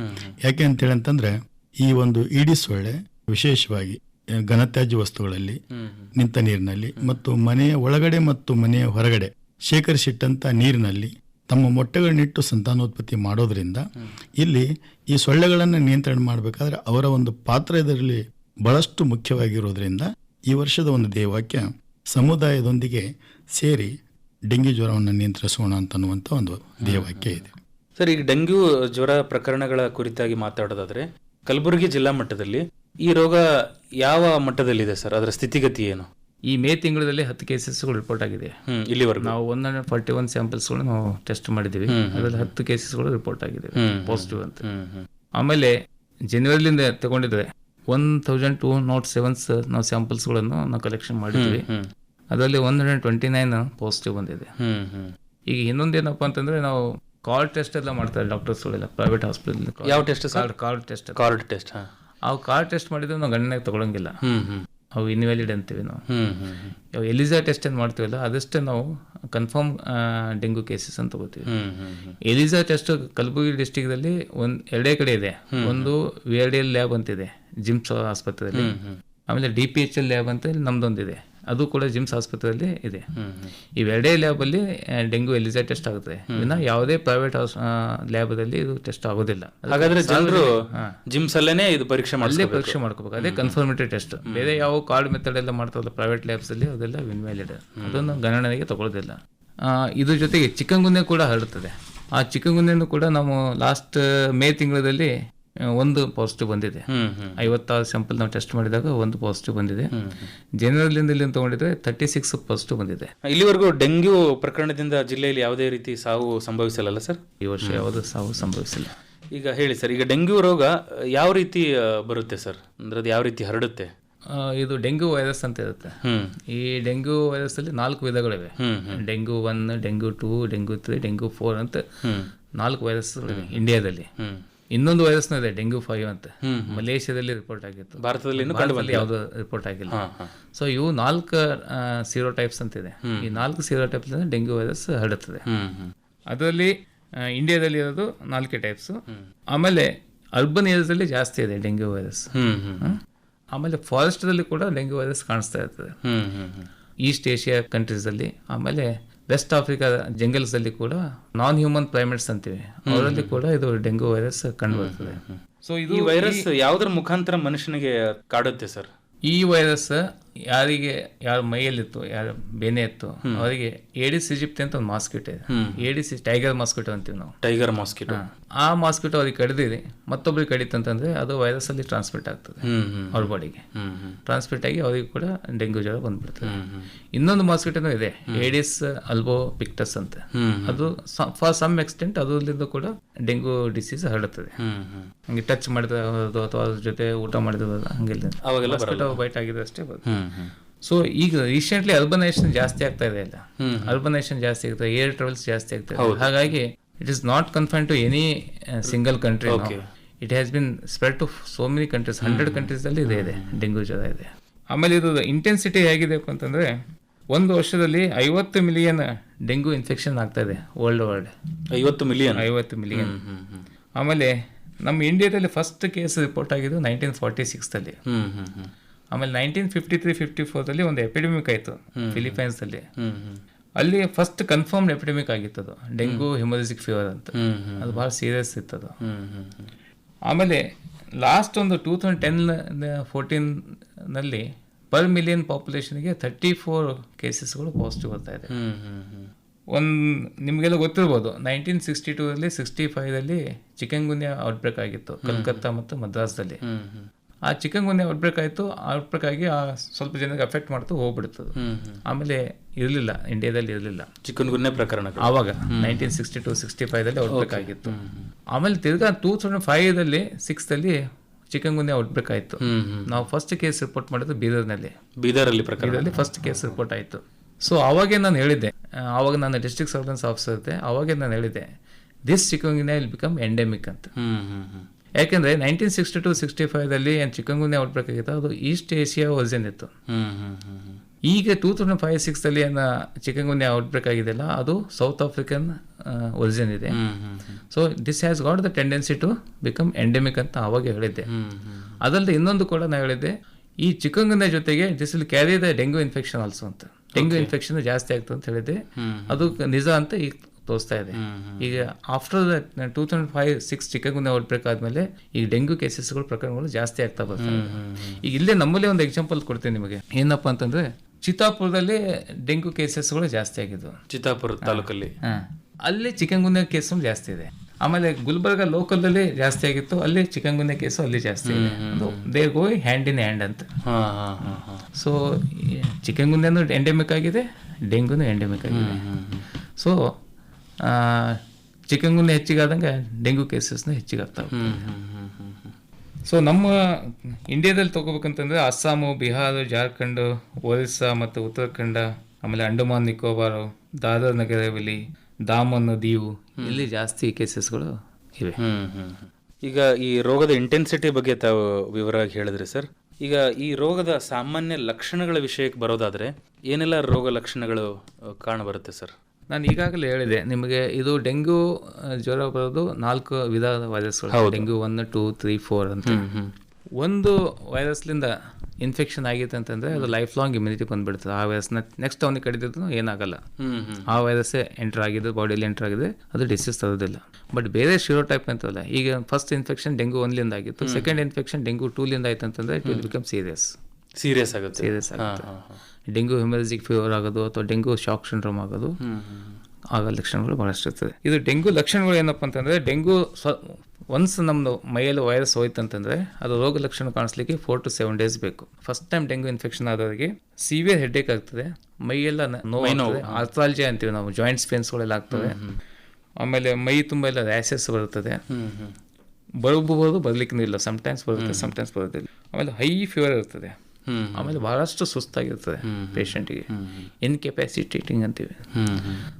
ಯಾಕೆ ಅಂತ ಹೇಳಿ ಅಂತಂದ್ರೆ ಈ ಒಂದು ಇಡೀ ಸೊಳ್ಳೆ ವಿಶೇಷವಾಗಿ ಘನತ್ಯಾಜ್ಯ ವಸ್ತುಗಳಲ್ಲಿ ನಿಂತ ನೀರಿನಲ್ಲಿ ಮತ್ತು ಮನೆಯ ಒಳಗಡೆ ಮತ್ತು ಮನೆಯ ಹೊರಗಡೆ ಶೇಖರಿಸಿಟ್ಟಂತ ನೀರಿನಲ್ಲಿ ತಮ್ಮ ಮೊಟ್ಟೆಗಳನ್ನಿಟ್ಟು ಸಂತಾನೋತ್ಪತ್ತಿ ಮಾಡೋದರಿಂದ ಇಲ್ಲಿ ಈ ಸೊಳ್ಳೆಗಳನ್ನು ನಿಯಂತ್ರಣ ಮಾಡಬೇಕಾದ್ರೆ ಅವರ ಒಂದು ಪಾತ್ರ ಇದರಲ್ಲಿ ಬಹಳಷ್ಟು ಮುಖ್ಯವಾಗಿರೋದ್ರಿಂದ ಈ ವರ್ಷದ ಒಂದು ದೇವಾಕ್ಯ ಸಮುದಾಯದೊಂದಿಗೆ ಸೇರಿ ಡೆಂಗಿ ಜ್ವರವನ್ನು ನಿಯಂತ್ರಿಸೋಣ ಅಂತನ್ನುವಂಥ ಒಂದು ದೇವಾಕ್ಯ ಇದೆ. ಸರ್, ಈಗ ಡೆಂಗ್ಯೂ ಜ್ವರ ಪ್ರಕರಣಗಳ ಕುರಿತಾಗಿ ಮಾತಾಡೋದಾದ್ರೆ ಕಲಬುರಗಿ ಜಿಲ್ಲಾ ಮಟ್ಟದಲ್ಲಿ ಈ ರೋಗ ಯಾವ ಮಟ್ಟದಲ್ಲಿದೆ ಸರ್? ಅದರ ಸ್ಥಿತಿಗತಿ ಏನು? ಈ ಮೇ ತಿಂಗಳಲ್ಲಿ ಹತ್ತು ಕೇಸಸ್ಗಳು ರಿಪೋರ್ಟ್ ಆಗಿದೆ. ಇಲ್ಲಿವರೆಗೂ. ನಾವು ಒನ್ ಹಂಡ್ರೆಡ್ ಫಾರ್ಟಿ ಒನ್ ಸ್ಯಾಂಪಲ್ಸ್ಗಳು ನಾವು ಟೆಸ್ಟ್ ಮಾಡಿದ್ದೀವಿ ಅದರಲ್ಲಿ ಹತ್ತು ಕೇಸಸ್ಗಳು ರಿಪೋರ್ಟ್ ಆಗಿದೆ. ಪಾಸಿಟಿವ್ ಅಂತ. ಆಮೇಲೆ ಜನವರಿಲಿಂದ ತಗೊಂಡಿದ್ರೆ one thousand two nought sevens ನಾವು ಸ್ಯಾಂಪಲ್ಸ್ಗಳನ್ನು ನಾವು ಕಲೆಕ್ಷನ್ ಮಾಡಿದ್ವಿ ಅದರಲ್ಲಿ one hundred twenty nine positive ಬಂದಿದೆ ಈಗ ಇನ್ನೊಂದು ಏನಪ್ಪ ಅಂತಂದ್ರೆ ನಾವು ಕಾರ್ಡ್ ಟೆಸ್ಟ್ ಎಲ್ಲ ಮಾಡ್ತಾರೆ ಡಾಕ್ಟರ್ಸ್ಗಳೆಲ್ಲ ಪ್ರೈವೇಟ್ ಹಾಸ್ಪಿಟಲ್ ಯಾವ test card card test card test ಆ ಕಾರ್ಡ್ ಟೆಸ್ಟ್ ಮಾಡಿದ್ರೆ ನಾವು ಗಣನೆಗೆ ತಗೊಳಂಗಿಲ್ಲ. ಅವು ಇನ್ವ್ಯಾಲಿಡ್ ಅಂತೀವಿ ನಾವು. ಯಾವ ಎಲಿಸಾ ಟೆಸ್ಟ್ ಏನು ಮಾಡ್ತೀವಲ್ಲ ಅದಷ್ಟೇ ನಾವು ಕನ್ಫರ್ಮ್ ಡೆಂಗು ಕೇಸಸ್ ಅಂತ ತಗೋತೀವಿ ಎಲಿಜಾ ಎಲಿಸಾ ಟೆಸ್ಟ್ ಕಲಬುರಗಿ ಡಿಸ್ಟಿಕ್ದಲ್ಲಿ ಒಂದು ಎರಡೇ ಕಡೆ ಇದೆ. ಒಂದು V R D L lab ಅಂತಿದೆ ಜಿಮ್ಸ್ ಆಸ್ಪತ್ರೆಯಲ್ಲಿ. ಆಮೇಲೆ D P H L lab ಅಂತ ನಮ್ದೊಂದಿದೆ. ಅದು ಕೂಡ ಜಿಮ್ಸ್ ಆಸ್ಪತ್ರೆಯಲ್ಲಿ ಇದೆ. ಇವೆರಡೇ ಲ್ಯಾಬಲ್ಲಿ ಡೆಂಗು ಎಲಿಸಾ ಟೆಸ್ಟ್ ಆಗುತ್ತೆ. ಇನ್ನು ಯಾವುದೇ ಪ್ರೈವೇಟ್ ಲ್ಯಾಬದಲ್ಲಿ ಇದು ಟೆಸ್ಟ್ ಆಗೋದಿಲ್ಲ. ಹಾಗಾದ್ರೆ ಜನರು ಜಿಮ್ಸ್ ಅಲ್ಲೇನೆ ಇದು ಪರೀಕ್ಷೆ ಮಾಡಿ ಪರೀಕ್ಷೆ ಮಾಡ್ಕೋಬೇಕು. ಅದೇ ಕನ್ಫರ್ಮೇಟರಿ ಟೆಸ್ಟ್ ಬೇರೆ ಯಾವ ಕಾರ್ಡ್ ಮೆಥಡ್ ಎಲ್ಲ ಮಾಡ್ತಾರಲ್ಲ ಪ್ರೈವೇಟ್ ಲ್ಯಾಬ್ಸಲ್ಲಿ ಅದೆಲ್ಲ ಇನ್ವ್ಯಾಲಿಡ್ ಅದನ್ನು ಗಣನೆಗೆ ತಗೊಳ್ಳೋದಿಲ್ಲ. ಇದ್ರ ಜೊತೆಗೆ ಚಿಕನ್ಗುನ್ಯ ಕೂಡ ಹರಡುತ್ತದೆ ಆ ಚಿಕನ್ಗುನ್ಯನು ಕೂಡ ನಾವು ಲಾಸ್ಟ್ ಮೇ ತಿಂಗಳಲ್ಲಿ ಒಂದು ಪಾಸಿಟಿವ್ ಬಂದಿದೆ. ಐವತ್ತಾರು ಸ್ಯಾಂಪಲ್ ನಾವು ಟೆಸ್ಟ್ ಮಾಡಿದಾಗ ಒಂದು ಪಾಸಿಟಿವ್ ಬಂದಿದೆ. ಜನರಲ್ಲಿಂದ ಇಲ್ಲಿ ತಗೊಂಡಿದ್ರೆ ತರ್ಟಿ ಸಿಕ್ಸ್ ಪಾಸಿಟಿವ್ ಬಂದಿದೆ. ಇಲ್ಲಿವರೆಗೂ ಡೆಂಗ್ಯೂ ಪ್ರಕರಣದಿಂದ ಜಿಲ್ಲೆಯಲ್ಲಿ ಯಾವುದೇ ರೀತಿ ಸಾವು ಸಂಭವಿಸಲ್ಲ ಸರ್? ಈ ವರ್ಷ ಯಾವುದೂ ಸಾವು ಸಂಭವಿಸಿಲ್ಲ. ಈಗ ಹೇಳಿ ಸರ್ ಈಗ ಡೆಂಗ್ಯೂ ರೋಗ ಯಾವ ರೀತಿ ಬರುತ್ತೆ ಸರ್? ಅಂದ್ರೆ ಅದು ಯಾವ ರೀತಿ ಹರಡುತ್ತೆ? ಇದು ಡೆಂಗ್ಯೂ ವೈರಸ್ ಅಂತ ಇರುತ್ತೆ. ಈ ಡೆಂಗ್ಯೂ ವೈರಸ್ ಅಲ್ಲಿ ನಾಲ್ಕು ವಿಧಗಳಿವೆ. Dengue one dengue two dengue three dengue four ಅಂತ ನಾಲ್ಕು ವೈರಸ್ ಇಂಡಿಯಾದಲ್ಲಿ ಇನ್ನೊಂದು ವೈರಸ್ನ ಇದೆ ಡೆಂಗ್ಯೂ ಫೈವ್ ಅಂತ. ಮಲೇಷ್ಯಾದಲ್ಲಿ ರಿಪೋರ್ಟ್ ಆಗಿತ್ತು. ಭಾರತದಲ್ಲಿ ಯಾವುದು ರಿಪೋರ್ಟ್ ಆಗಿಲ್ಲ. ಸೊ ಇವು ನಾಲ್ಕು ಸೀರೋ ಟೈಪ್ಸ್ ಅಂತಿದೆ. ಈ ನಾಲ್ಕು ಸೀರೋ ಟೈಪ್ಸ್ ಡೆಂಗ್ಯೂ ವೈರಸ್ ಹರಡುತ್ತದೆ ಅದರಲ್ಲಿ ಇಂಡಿಯಾದಲ್ಲಿ ಇರೋದು ನಾಲ್ಕೇ ಟೈಪ್ಸ್ ಆಮೇಲೆ ಅರ್ಬನ್ ಏರಿಯಾದಲ್ಲಿ ಜಾಸ್ತಿ ಇದೆ ಡೆಂಗ್ಯೂ ವೈರಸ್. ಆಮೇಲೆ ಫಾರೆಸ್ಟ್ ಅಲ್ಲಿ ಫಾರೆಸ್ಟ್ದಲ್ಲಿ ಕೂಡ ಡೆಂಗ್ಯೂ ವೈರಸ್ ಕಾಣಿಸ್ತಾ ಇರ್ತದೆ. ಈಸ್ಟ್ ಏಷ್ಯಾ ಕಂಟ್ರೀಸಲ್ಲಿ ಆಮೇಲೆ ವೆಸ್ಟ್ ಆಫ್ರಿಕಾ ಜಂಗಲ್ಸ್ ಅಲ್ಲಿ ಕೂಡ ನಾನ್ ಹ್ಯೂಮನ್ ಪ್ರೈಮೇಟ್ಸ್ ಅಂತೀವಿ ಅವರಲ್ಲಿ ಕೂಡ ಇದು ಡೆಂಗು ವೈರಸ್ ಕಂಡು ಬರ್ತದೆ ಸೊ ಈ ಇದು ವೈರಸ್ ಯಾವುದರ ಮುಖಾಂತರ ಮನುಷ್ಯನಿಗೆ ಕಾಡುತ್ತೆ ಸರ್? ಈ ವೈರಸ್ ಯಾರಿಗೆ ಯಾರ ಮೈಯಲ್ಲಿತ್ತು ಯಾರ ಬೇನೆ ಇತ್ತು ಅವರಿಗೆ ಏಡಿಸ್ ಇಜಿಪ್ತಿ ಅಂತ ಒಂದು ಮಾಸ್ಕಿಟೋ ಇದೆ. ಏಡಿಸ್ ಟೈಗರ್ ಮಾಸ್ಕಿಟೋ ಅಂತೀವಿ ನಾವು. ಟೈಗರ್ ಮಾಸ್ಕಿಟೋ ಆ ಮಾಸ್ಕಿಟೋ ಅವ್ರಿಗೆ ಕಡಿದಿದೆ ಮತ್ತೊಬ್ರಿಗೆ ಕಡಿತಂತಂದ್ರೆ ಅದು ವೈರಸ್ ಅಲ್ಲಿ ಟ್ರಾನ್ಸ್ಮಿಟ್ ಆಗ್ತದೆ ಅವ್ರ ಬಾಡಿಗೆ ಟ್ರಾನ್ಸ್ಮಿಟ್ ಆಗಿ ಅವರಿಗೆ ಕೂಡ ಡೆಂಗ್ಯೂ ಜ್ವರ ಬಂದ್ಬಿಡ್ತದೆ. ಇನ್ನೊಂದು ಮಾಸ್ಕಿಟೋನೂ ಇದೆ ಏಡಿಸ್ ಅಲ್ಬೋ ಪಿಕ್ಟಸ್ ಅಂತ. ಅದು ಫಾರ್ ಸಮ್ ಎಕ್ಸ್ಟೆಂಟ್ ಅದರಿಂದ ಕೂಡ ಡೆಂಗ್ಯೂ ಡಿಸೀಸ್ ಹರಡುತ್ತದೆ ಹಂಗೆ ಟಚ್ ಮಾಡಿದ ಅಥವಾ ಅದ್ರ ಜೊತೆ ಊಟ ಮಾಡಿದ ಹಂಗಿಲ್ಲ ಬೈಟ್ ಆಗಿದೆ ಅಷ್ಟೇ ಬರುತ್ತೆ ಸೊ ಈಗ ರೀಸೆಂಟ್ಲಿ ಅರ್ಬನೈಸೇಷನ್ ಜಾಸ್ತಿ ಆಗ್ತಾ ಇದೆ ಅಲ್ಲ. ಅರ್ಬನೈಸೇಷನ್ ಜಾಸ್ತಿ ಆಗ್ತದೆ ಏರ್ ಟ್ರಾವೆಲ್ಸ್ ಜಾಸ್ತಿ ಆಗ್ತದೆ ಹಾಗಾಗಿ it is not confine to any single country it has been spread to so many countries hundred ಕಂಟ್ರೀಸಲ್ಲಿ ಇದೆ ಇದೆ. ಡೆಂಗ್ಯೂ ಜ್ವರ ಇದೆ. ಆಮೇಲೆ ಇದು ಇಂಟೆನ್ಸಿಟಿ ಹೇಗಿದೆ ಅಂತಂದರೆ ಒಂದು ವರ್ಷದಲ್ಲಿ ಐವತ್ತು ಮಿಲಿಯನ್ ಡೆಂಗ್ಯೂ ಇನ್ಫೆಕ್ಷನ್ ಆಗ್ತಾ ಇದೆ ವರ್ಲ್ಡ್ ವರ್ಲ್ಡ್ ಐವತ್ತು ಮಿಲಿಯನ್ ಐವತ್ತು ಮಿಲಿಯನ್ ಆಮೇಲೆ ನಮ್ಮ ಇಂಡಿಯಾದಲ್ಲಿ ಫಸ್ಟ್ ಕೇಸ್ ರಿಪೋರ್ಟ್ ಆಗಿದ್ದು ನೈನ್ಟೀನ್ ಫಾರ್ಟಿ ಹ್ಮ್ ಆಮೇಲೆ ನೈನ್ಟೀನ್ ಫಿಫ್ಟಿ ತ್ರೀ ಫಿಫ್ಟಿ ಫೋರ್ದಲ್ಲಿ ಒಂದು ಎಪಿಡೆಮಿಕ್ ಆಯಿತು ಫಿಲಿಪೈನ್ಸಲ್ಲಿ ಅಲ್ಲಿ ಫಸ್ಟ್ ಕನ್ಫರ್ಮ್ ಎಪಿಡೆಮಿಕ್ ಆಗಿತ್ತು ಅದು ಡೆಂಗು ಹಿಮೋಲಿಸಿಕ್ ಫೀವರ್ ಅಂತ. ಅದು ಭಾಳ ಸೀರಿಯಸ್ ಇತ್ತು ಅದು ಆಮೇಲೆ ಲಾಸ್ಟ್ ಒಂದು ಟೂ ತೌಸಂಡ್ ಟೆನ್ ಫೋರ್ಟೀನ್ನಲ್ಲಿ ಪರ್ ಮಿಲಿಯನ್ ಪಾಪ್ಯುಲೇಷನ್ಗೆ ತರ್ಟಿ ಫೋರ್ ಕೇಸಸ್ಗಳು ಪಾಸಿಟಿವ್ ಬರ್ತಾ ಇದೆ. ಒಂದು ನಿಮಗೆಲ್ಲ ಗೊತ್ತಿರ್ಬೋದು ನೈನ್ಟೀನ್ ಸಿಕ್ಸ್ಟಿ ಟೂದಲ್ಲಿ ಸಿಕ್ಸ್ಟಿ ಫೈವ್ದಲ್ಲಿ ಚಿಕನ್ ಗುನ್ಯಾ ಔಟ್ಬ್ರೇಕ್ ಆಗಿತ್ತು ಕಲ್ಕತ್ತಾ ಮತ್ತು ಮದ್ರಾಸ್ದಲ್ಲಿ. ಆ ಚಿಕನ್ ಗುನ್ಯ ಔಟ್ಬ್ರೇಕ್ ಆಯಿತು ಔಟ್ಬ್ರೇಕ್ ಆಗಿ ಆ ಸ್ವಲ್ಪ ಜನಕ್ಕೆ ಎಫೆಕ್ಟ್ ಮಾಡ್ತು ಹೋಗ್ಬಿಡ್ತು ಆಮೇಲೆ ಇರಲಿಲ್ಲ ಇಂಡಿಯಾದಲ್ಲಿ ಇರಲಿಲ್ಲ. ಚಿಕನ್ ಗುನ್ಯ ಪ್ರಕರಣ ಆವಾಗ ನೈನ್ಟೀನ್ ಸಿಕ್ಸ್ಟಿ ಟು ಸಿಕ್ಸ್ಟಿ ಫೈವ್ದಲ್ಲಿ ಔಟ್ಬ್ರೇಕ್ ಆಗಿತ್ತು. ಆಮೇಲೆ ತಿರ್ಗಾ ಟೂ ತೌಸಂಡ್ ಫೈವ್ದಲ್ಲಿ ಸಿಕ್ಸ್ತಲ್ಲಿ ಚಿಕನ್ ಗುನ್ಯ ಔಟ್ಬ್ರೇಕ್ ಆಯಿತು. ನಾವು ಫಸ್ಟ್ ಕೇಸ್ ರಿಪೋರ್ಟ್ ಮಾಡಿದ್ದು ಬೀದರ್ನಲ್ಲಿ. ಬೀದರಲ್ಲಿ ಪ್ರಕರಣ. ಬೀದರ್ನಲ್ಲಿ ಫಸ್ಟ್ ಕೇಸ್ ರಿಪೋರ್ಟ್ ಆಯಿತು. ಸೊ ಅವಾಗೇ ನಾನು ಹೇಳಿದ್ದೆ ಅವಾಗ ಆವಾಗ ನಾನು ಡಿಸ್ಟ್ರಿಕ್ಟ್ ಸರ್ವೆಲೆನ್ಸ್ ಆಫೀಸರ್ ಇದ್ದೆ ಅವಾಗೇ ನಾನು ಹೇಳಿದ್ದೆ this chikungunya will become endemic ಅಂತ ಯಾಕೆಂದರೆ ನೈನ್ಟೀನ್ ಸಿಕ್ಸ್ಟಿ ಟು ಸಿಕ್ಸ್ಟಿ ಫೈವ್ದಲ್ಲಿ ಏನು ಚಿಕ್ಕಂಗುನ್ಯ ಗುನ್ಯಾ ಔಟ್ಬ್ರೇಕ್ ಅದು ಈಸ್ಟ್ ಏಷ್ಯಾ ವರ್ಜನ್ ಇತ್ತು. ಈಗ ಟೂ ತೌಸಂಡ್ ಫೈವ್ ಸಿಕ್ಸಲ್ಲಿ ಏನು ಚಿಕ್ಕಂಗುನ್ಯ ಗುನ್ಯಾ ಔಟ್ಬ್ರೇಕ್ ಆಗಿದೆಯಲ್ಲ ಅದು ಸೌತ್ ಆಫ್ರಿಕನ್ ಒರಿಜಿನ್ ಇದೆ. So this has got the tendency to become endemic ಅಂತ ಅವಾಗ ಹೇಳಿದ್ದೆ. ಅದಲ್ಲದೆ ಇನ್ನೊಂದು ಕೂಡ ನಾನು ಹೇಳಿದ್ದೆ ಈ ಚಿಕ್ಕಂಗುನ್ಯ ಜೊತೆಗೆ this will carry the dengue infection also ಅಂತ. ಡೆಂಗ್ಯೂ ಇನ್ಫೆಕ್ಷನ್ ಜಾಸ್ತಿ ಆಗ್ತದೆ ಅಂತ ಹೇಳಿದ್ದೆ. ಅದು ನಿಜ ಅಂತ ಈಗ ತೋರಿಸ್ತಾ ಇದೆ. ಈಗ after the two thousand five six chikungunya outbreak ಆದಮೇಲೆ ಈಗ ಡೆಂಗ್ಯೂ ಕೇಸಸ್ಗಳು ಪ್ರಕರಣಗಳು ಜಾಸ್ತಿ ಆಗ್ತಾ ಬರ್ತವೆ ಈಗ ಇಲ್ಲೇ ನಮ್ಮಲ್ಲೇ ಒಂದು ಎಕ್ಸಾಂಪಲ್ ಕೊಡ್ತೀನಿ ನಿಮಗೆ. ಏನಪ್ಪ ಅಂತಂದ್ರೆ ಚಿತ್ತಾಪುರದಲ್ಲಿ ಡೆಂಗ್ಯೂ ಕೇಸಸ್ಗಳು ಜಾಸ್ತಿ ಆಗಿದ್ವು. ಚಿತ್ತಾಪುರ ತಾಲೂಕಲ್ಲಿ? ಅಲ್ಲಿ ಚಿಕ್ಕಂಗುಂದ ಕೇಸ್ ಜಾಸ್ತಿ ಇದೆ. ಆಮೇಲೆ ಗುಲ್ಬರ್ಗ ಲೋಕಲಲ್ಲಿ ಜಾಸ್ತಿ ಆಗಿತ್ತು ಅಲ್ಲಿ ಚಿಕನ್ ಗುನ್ಯಾ ಕೇಸು ಅಲ್ಲಿ ಜಾಸ್ತಿ ಇದೆ. They go hand in hand ಅಂತ. ಸೊ ಚಿಕನ್ ಗುನ್ಯಾನು ಎಂಡೆಮಿಕ್ ಆಗಿದೆ ಡೆಂಗ್ಯೂನು ಎಂಡೆಮಿಕ್ ಆಗಿದೆ. ಸೊ ಚಿಕನ್ ಗುನ್ಯಾ ಹೆಚ್ಚಿಗಾದಂಗೆ ಡೆಂಗ್ಯೂ ಕೇಸಸ್ನ ಹೆಚ್ಚಿಗಾಗ್ತಾವೆ. ಸೊ ನಮ್ಮ ಇಂಡಿಯಾದಲ್ಲಿ ತಗೋಬೇಕಂತಂದ್ರೆ ಅಸ್ಸಾಮು ಬಿಹಾರ ಜಾರ್ಖಂಡ್ ಒರಿಸ್ಸಾ ಮತ್ತು ಉತ್ತರಾಖಂಡ ಆಮೇಲೆ ಅಂಡಮಾನ್ ನಿಕೋಬಾರ್ ದಾದರ್ ನಗರ ಹವೇಲಿ ದಾಮನ್ ದೀವು ಇಲ್ಲಿ ಜಾಸ್ತಿ ಕೇಸಸ್ಗಳು ಇವೆ. ಈಗ ಈ ರೋಗದ ಇಂಟೆನ್ಸಿಟಿ ಬಗ್ಗೆ ತಾವು ವಿವರವಾಗಿ ಹೇಳಿದ್ರಿ ಸರ್. ಈಗ ಈ ರೋಗದ ಸಾಮಾನ್ಯ ಲಕ್ಷಣಗಳ ವಿಷಯಕ್ಕೆ ಬರೋದಾದರೆ ಏನೆಲ್ಲ ರೋಗ ಲಕ್ಷಣಗಳು ಕಾಣಬರುತ್ತೆ ಸರ್? ನಾನು ಈಗಾಗಲೇ ಹೇಳಿದೆ ನಿಮಗೆ ಇದು ಡೆಂಗ್ಯೂ ಜ್ವರ ಬರೋದು ನಾಲ್ಕು ವಿಧದ ವೈರಸ್ಗಳು dengue one two three four ಅಂತ. ಒಂದು ವೈರಸ್ಲಿಂದ ಇನ್ಫೆಕ್ಷನ್ ಆಗಿತ್ತು ಅಂತಂದ್ರೆ ಅದು ಲೈಫ್ ಲಾಂಗ್ ಇಮ್ಯುನಿಟಿ ಬಂದ್ಬಿಡ್ತದೆ. ಆ ವೈರಸ್ನ ನೆಕ್ಸ್ಟ್ ಅವನಿಗೆ ಕಡಿದಿದ್ರು ಏನಾಗಲ್ಲ. ಆ ವೈರಸ್ಸೇ ಎಂಟರ್ ಆಗಿದೆ ಬಾಡಿಯಲ್ಲಿ ಎಂಟರ್ ಆಗಿದೆ ಅದು ಡಿಸೀಸ್ ತರೋದಿಲ್ಲ. ಬಟ್ ಬೇರೆ ಶಿರೋ ಟೈಪ್ ಅಂತಲ್ಲ ಈಗ ಫಸ್ಟ್ ಇನ್ಫೆಕ್ಷನ್ ಡೆಂಗು ಒಂದ್ಲಿಂದ ಆಗಿತ್ತು. ಸೆಕೆಂಡ್ ಇನ್ಫೆಕ್ಷನ್ ಡೆಂಗು ಟೂಲಿಂದ ಆಯ್ತು ಅಂತಂದ್ರೆ it will become serious serious ಆಗುತ್ತೆ. ಸೀರಿಯಸ್ ಆಗುತ್ತೆ. ಹಾ, ಹೆಮರೇಜಿಕ್ ಫೀವರ್ ಆಗೋದು ಅಥವಾ ಡೆಂಗ್ಯೂ ಶಾಕ್ ಸಿಂಡ್ರೋಮ್ ಆಗೋದು ಆಗ ಲಕ್ಷಣಗಳು ಬಹಳಷ್ಟು ಇರ್ತದೆ ಇದು ಡೆಂಗ್ಯೂ ಲಕ್ಷಣಗಳು ಏನಪ್ಪ ಅಂತಂದರೆ ಡೆಂಗ್ಯೂ ಸ್ವ ಒನ್ಸ್ ನಮ್ಮದು ಮೈಯಲ್ಲಿ ವೈರಸ್ ಹೋಯ್ತು ಅಂತಂದರೆ ಅದು ರೋಗ ಲಕ್ಷಣ ಕಾಣಿಸ್ಲಿಕ್ಕೆ ಫೋರ್ ಟು ಸೆವೆನ್ ಡೇಸ್ ಬೇಕು. ಫಸ್ಟ್ ಟೈಮ್ ಡೆಂಗ್ಯೂ ಇನ್ಫೆಕ್ಷನ್ ಆದವರಿಗೆ ಸಿವಿಯರ್ ಹೆಡ್ಡೇಕ್ ಆಗ್ತದೆ ಮೈಯೆಲ್ಲ ನೋವು ಆರ್ಥಾಲಜಿ ಅಂತೀವಿ ನಾವು ಜಾಯಿಂಟ್ಸ್ ಪೇನ್ಸ್ಗಳೆಲ್ಲ ಆಗ್ತವೆ. ಆಮೇಲೆ ಮೈ ತುಂಬ ಎಲ್ಲ ರ್ಯಾಸಸ್ ಬರುತ್ತದೆ. ಬರಬಹುದು ಬರ್ಲಿಕ್ಕೂ ಇಲ್ಲ ಸಮ್ಟೈಮ್ಸ್ ಬರುತ್ತೆ ಸಮ್ಟೈಮ್ಸ್ ಬರುತ್ತೆ ಆಮೇಲೆ ಹೈ ಫೀವರ್ ಇರ್ತದೆ. ಆಮೇಲೆ ಬಹಳಷ್ಟು ಸುಸ್ತಾಗಿರ್ತದೆ ಪೇಷಂಟಿಗೆ ಇನ್ಕೆಪಾಸಿಟೇಟಿಂಗ್ ಅಂತೀವಿ.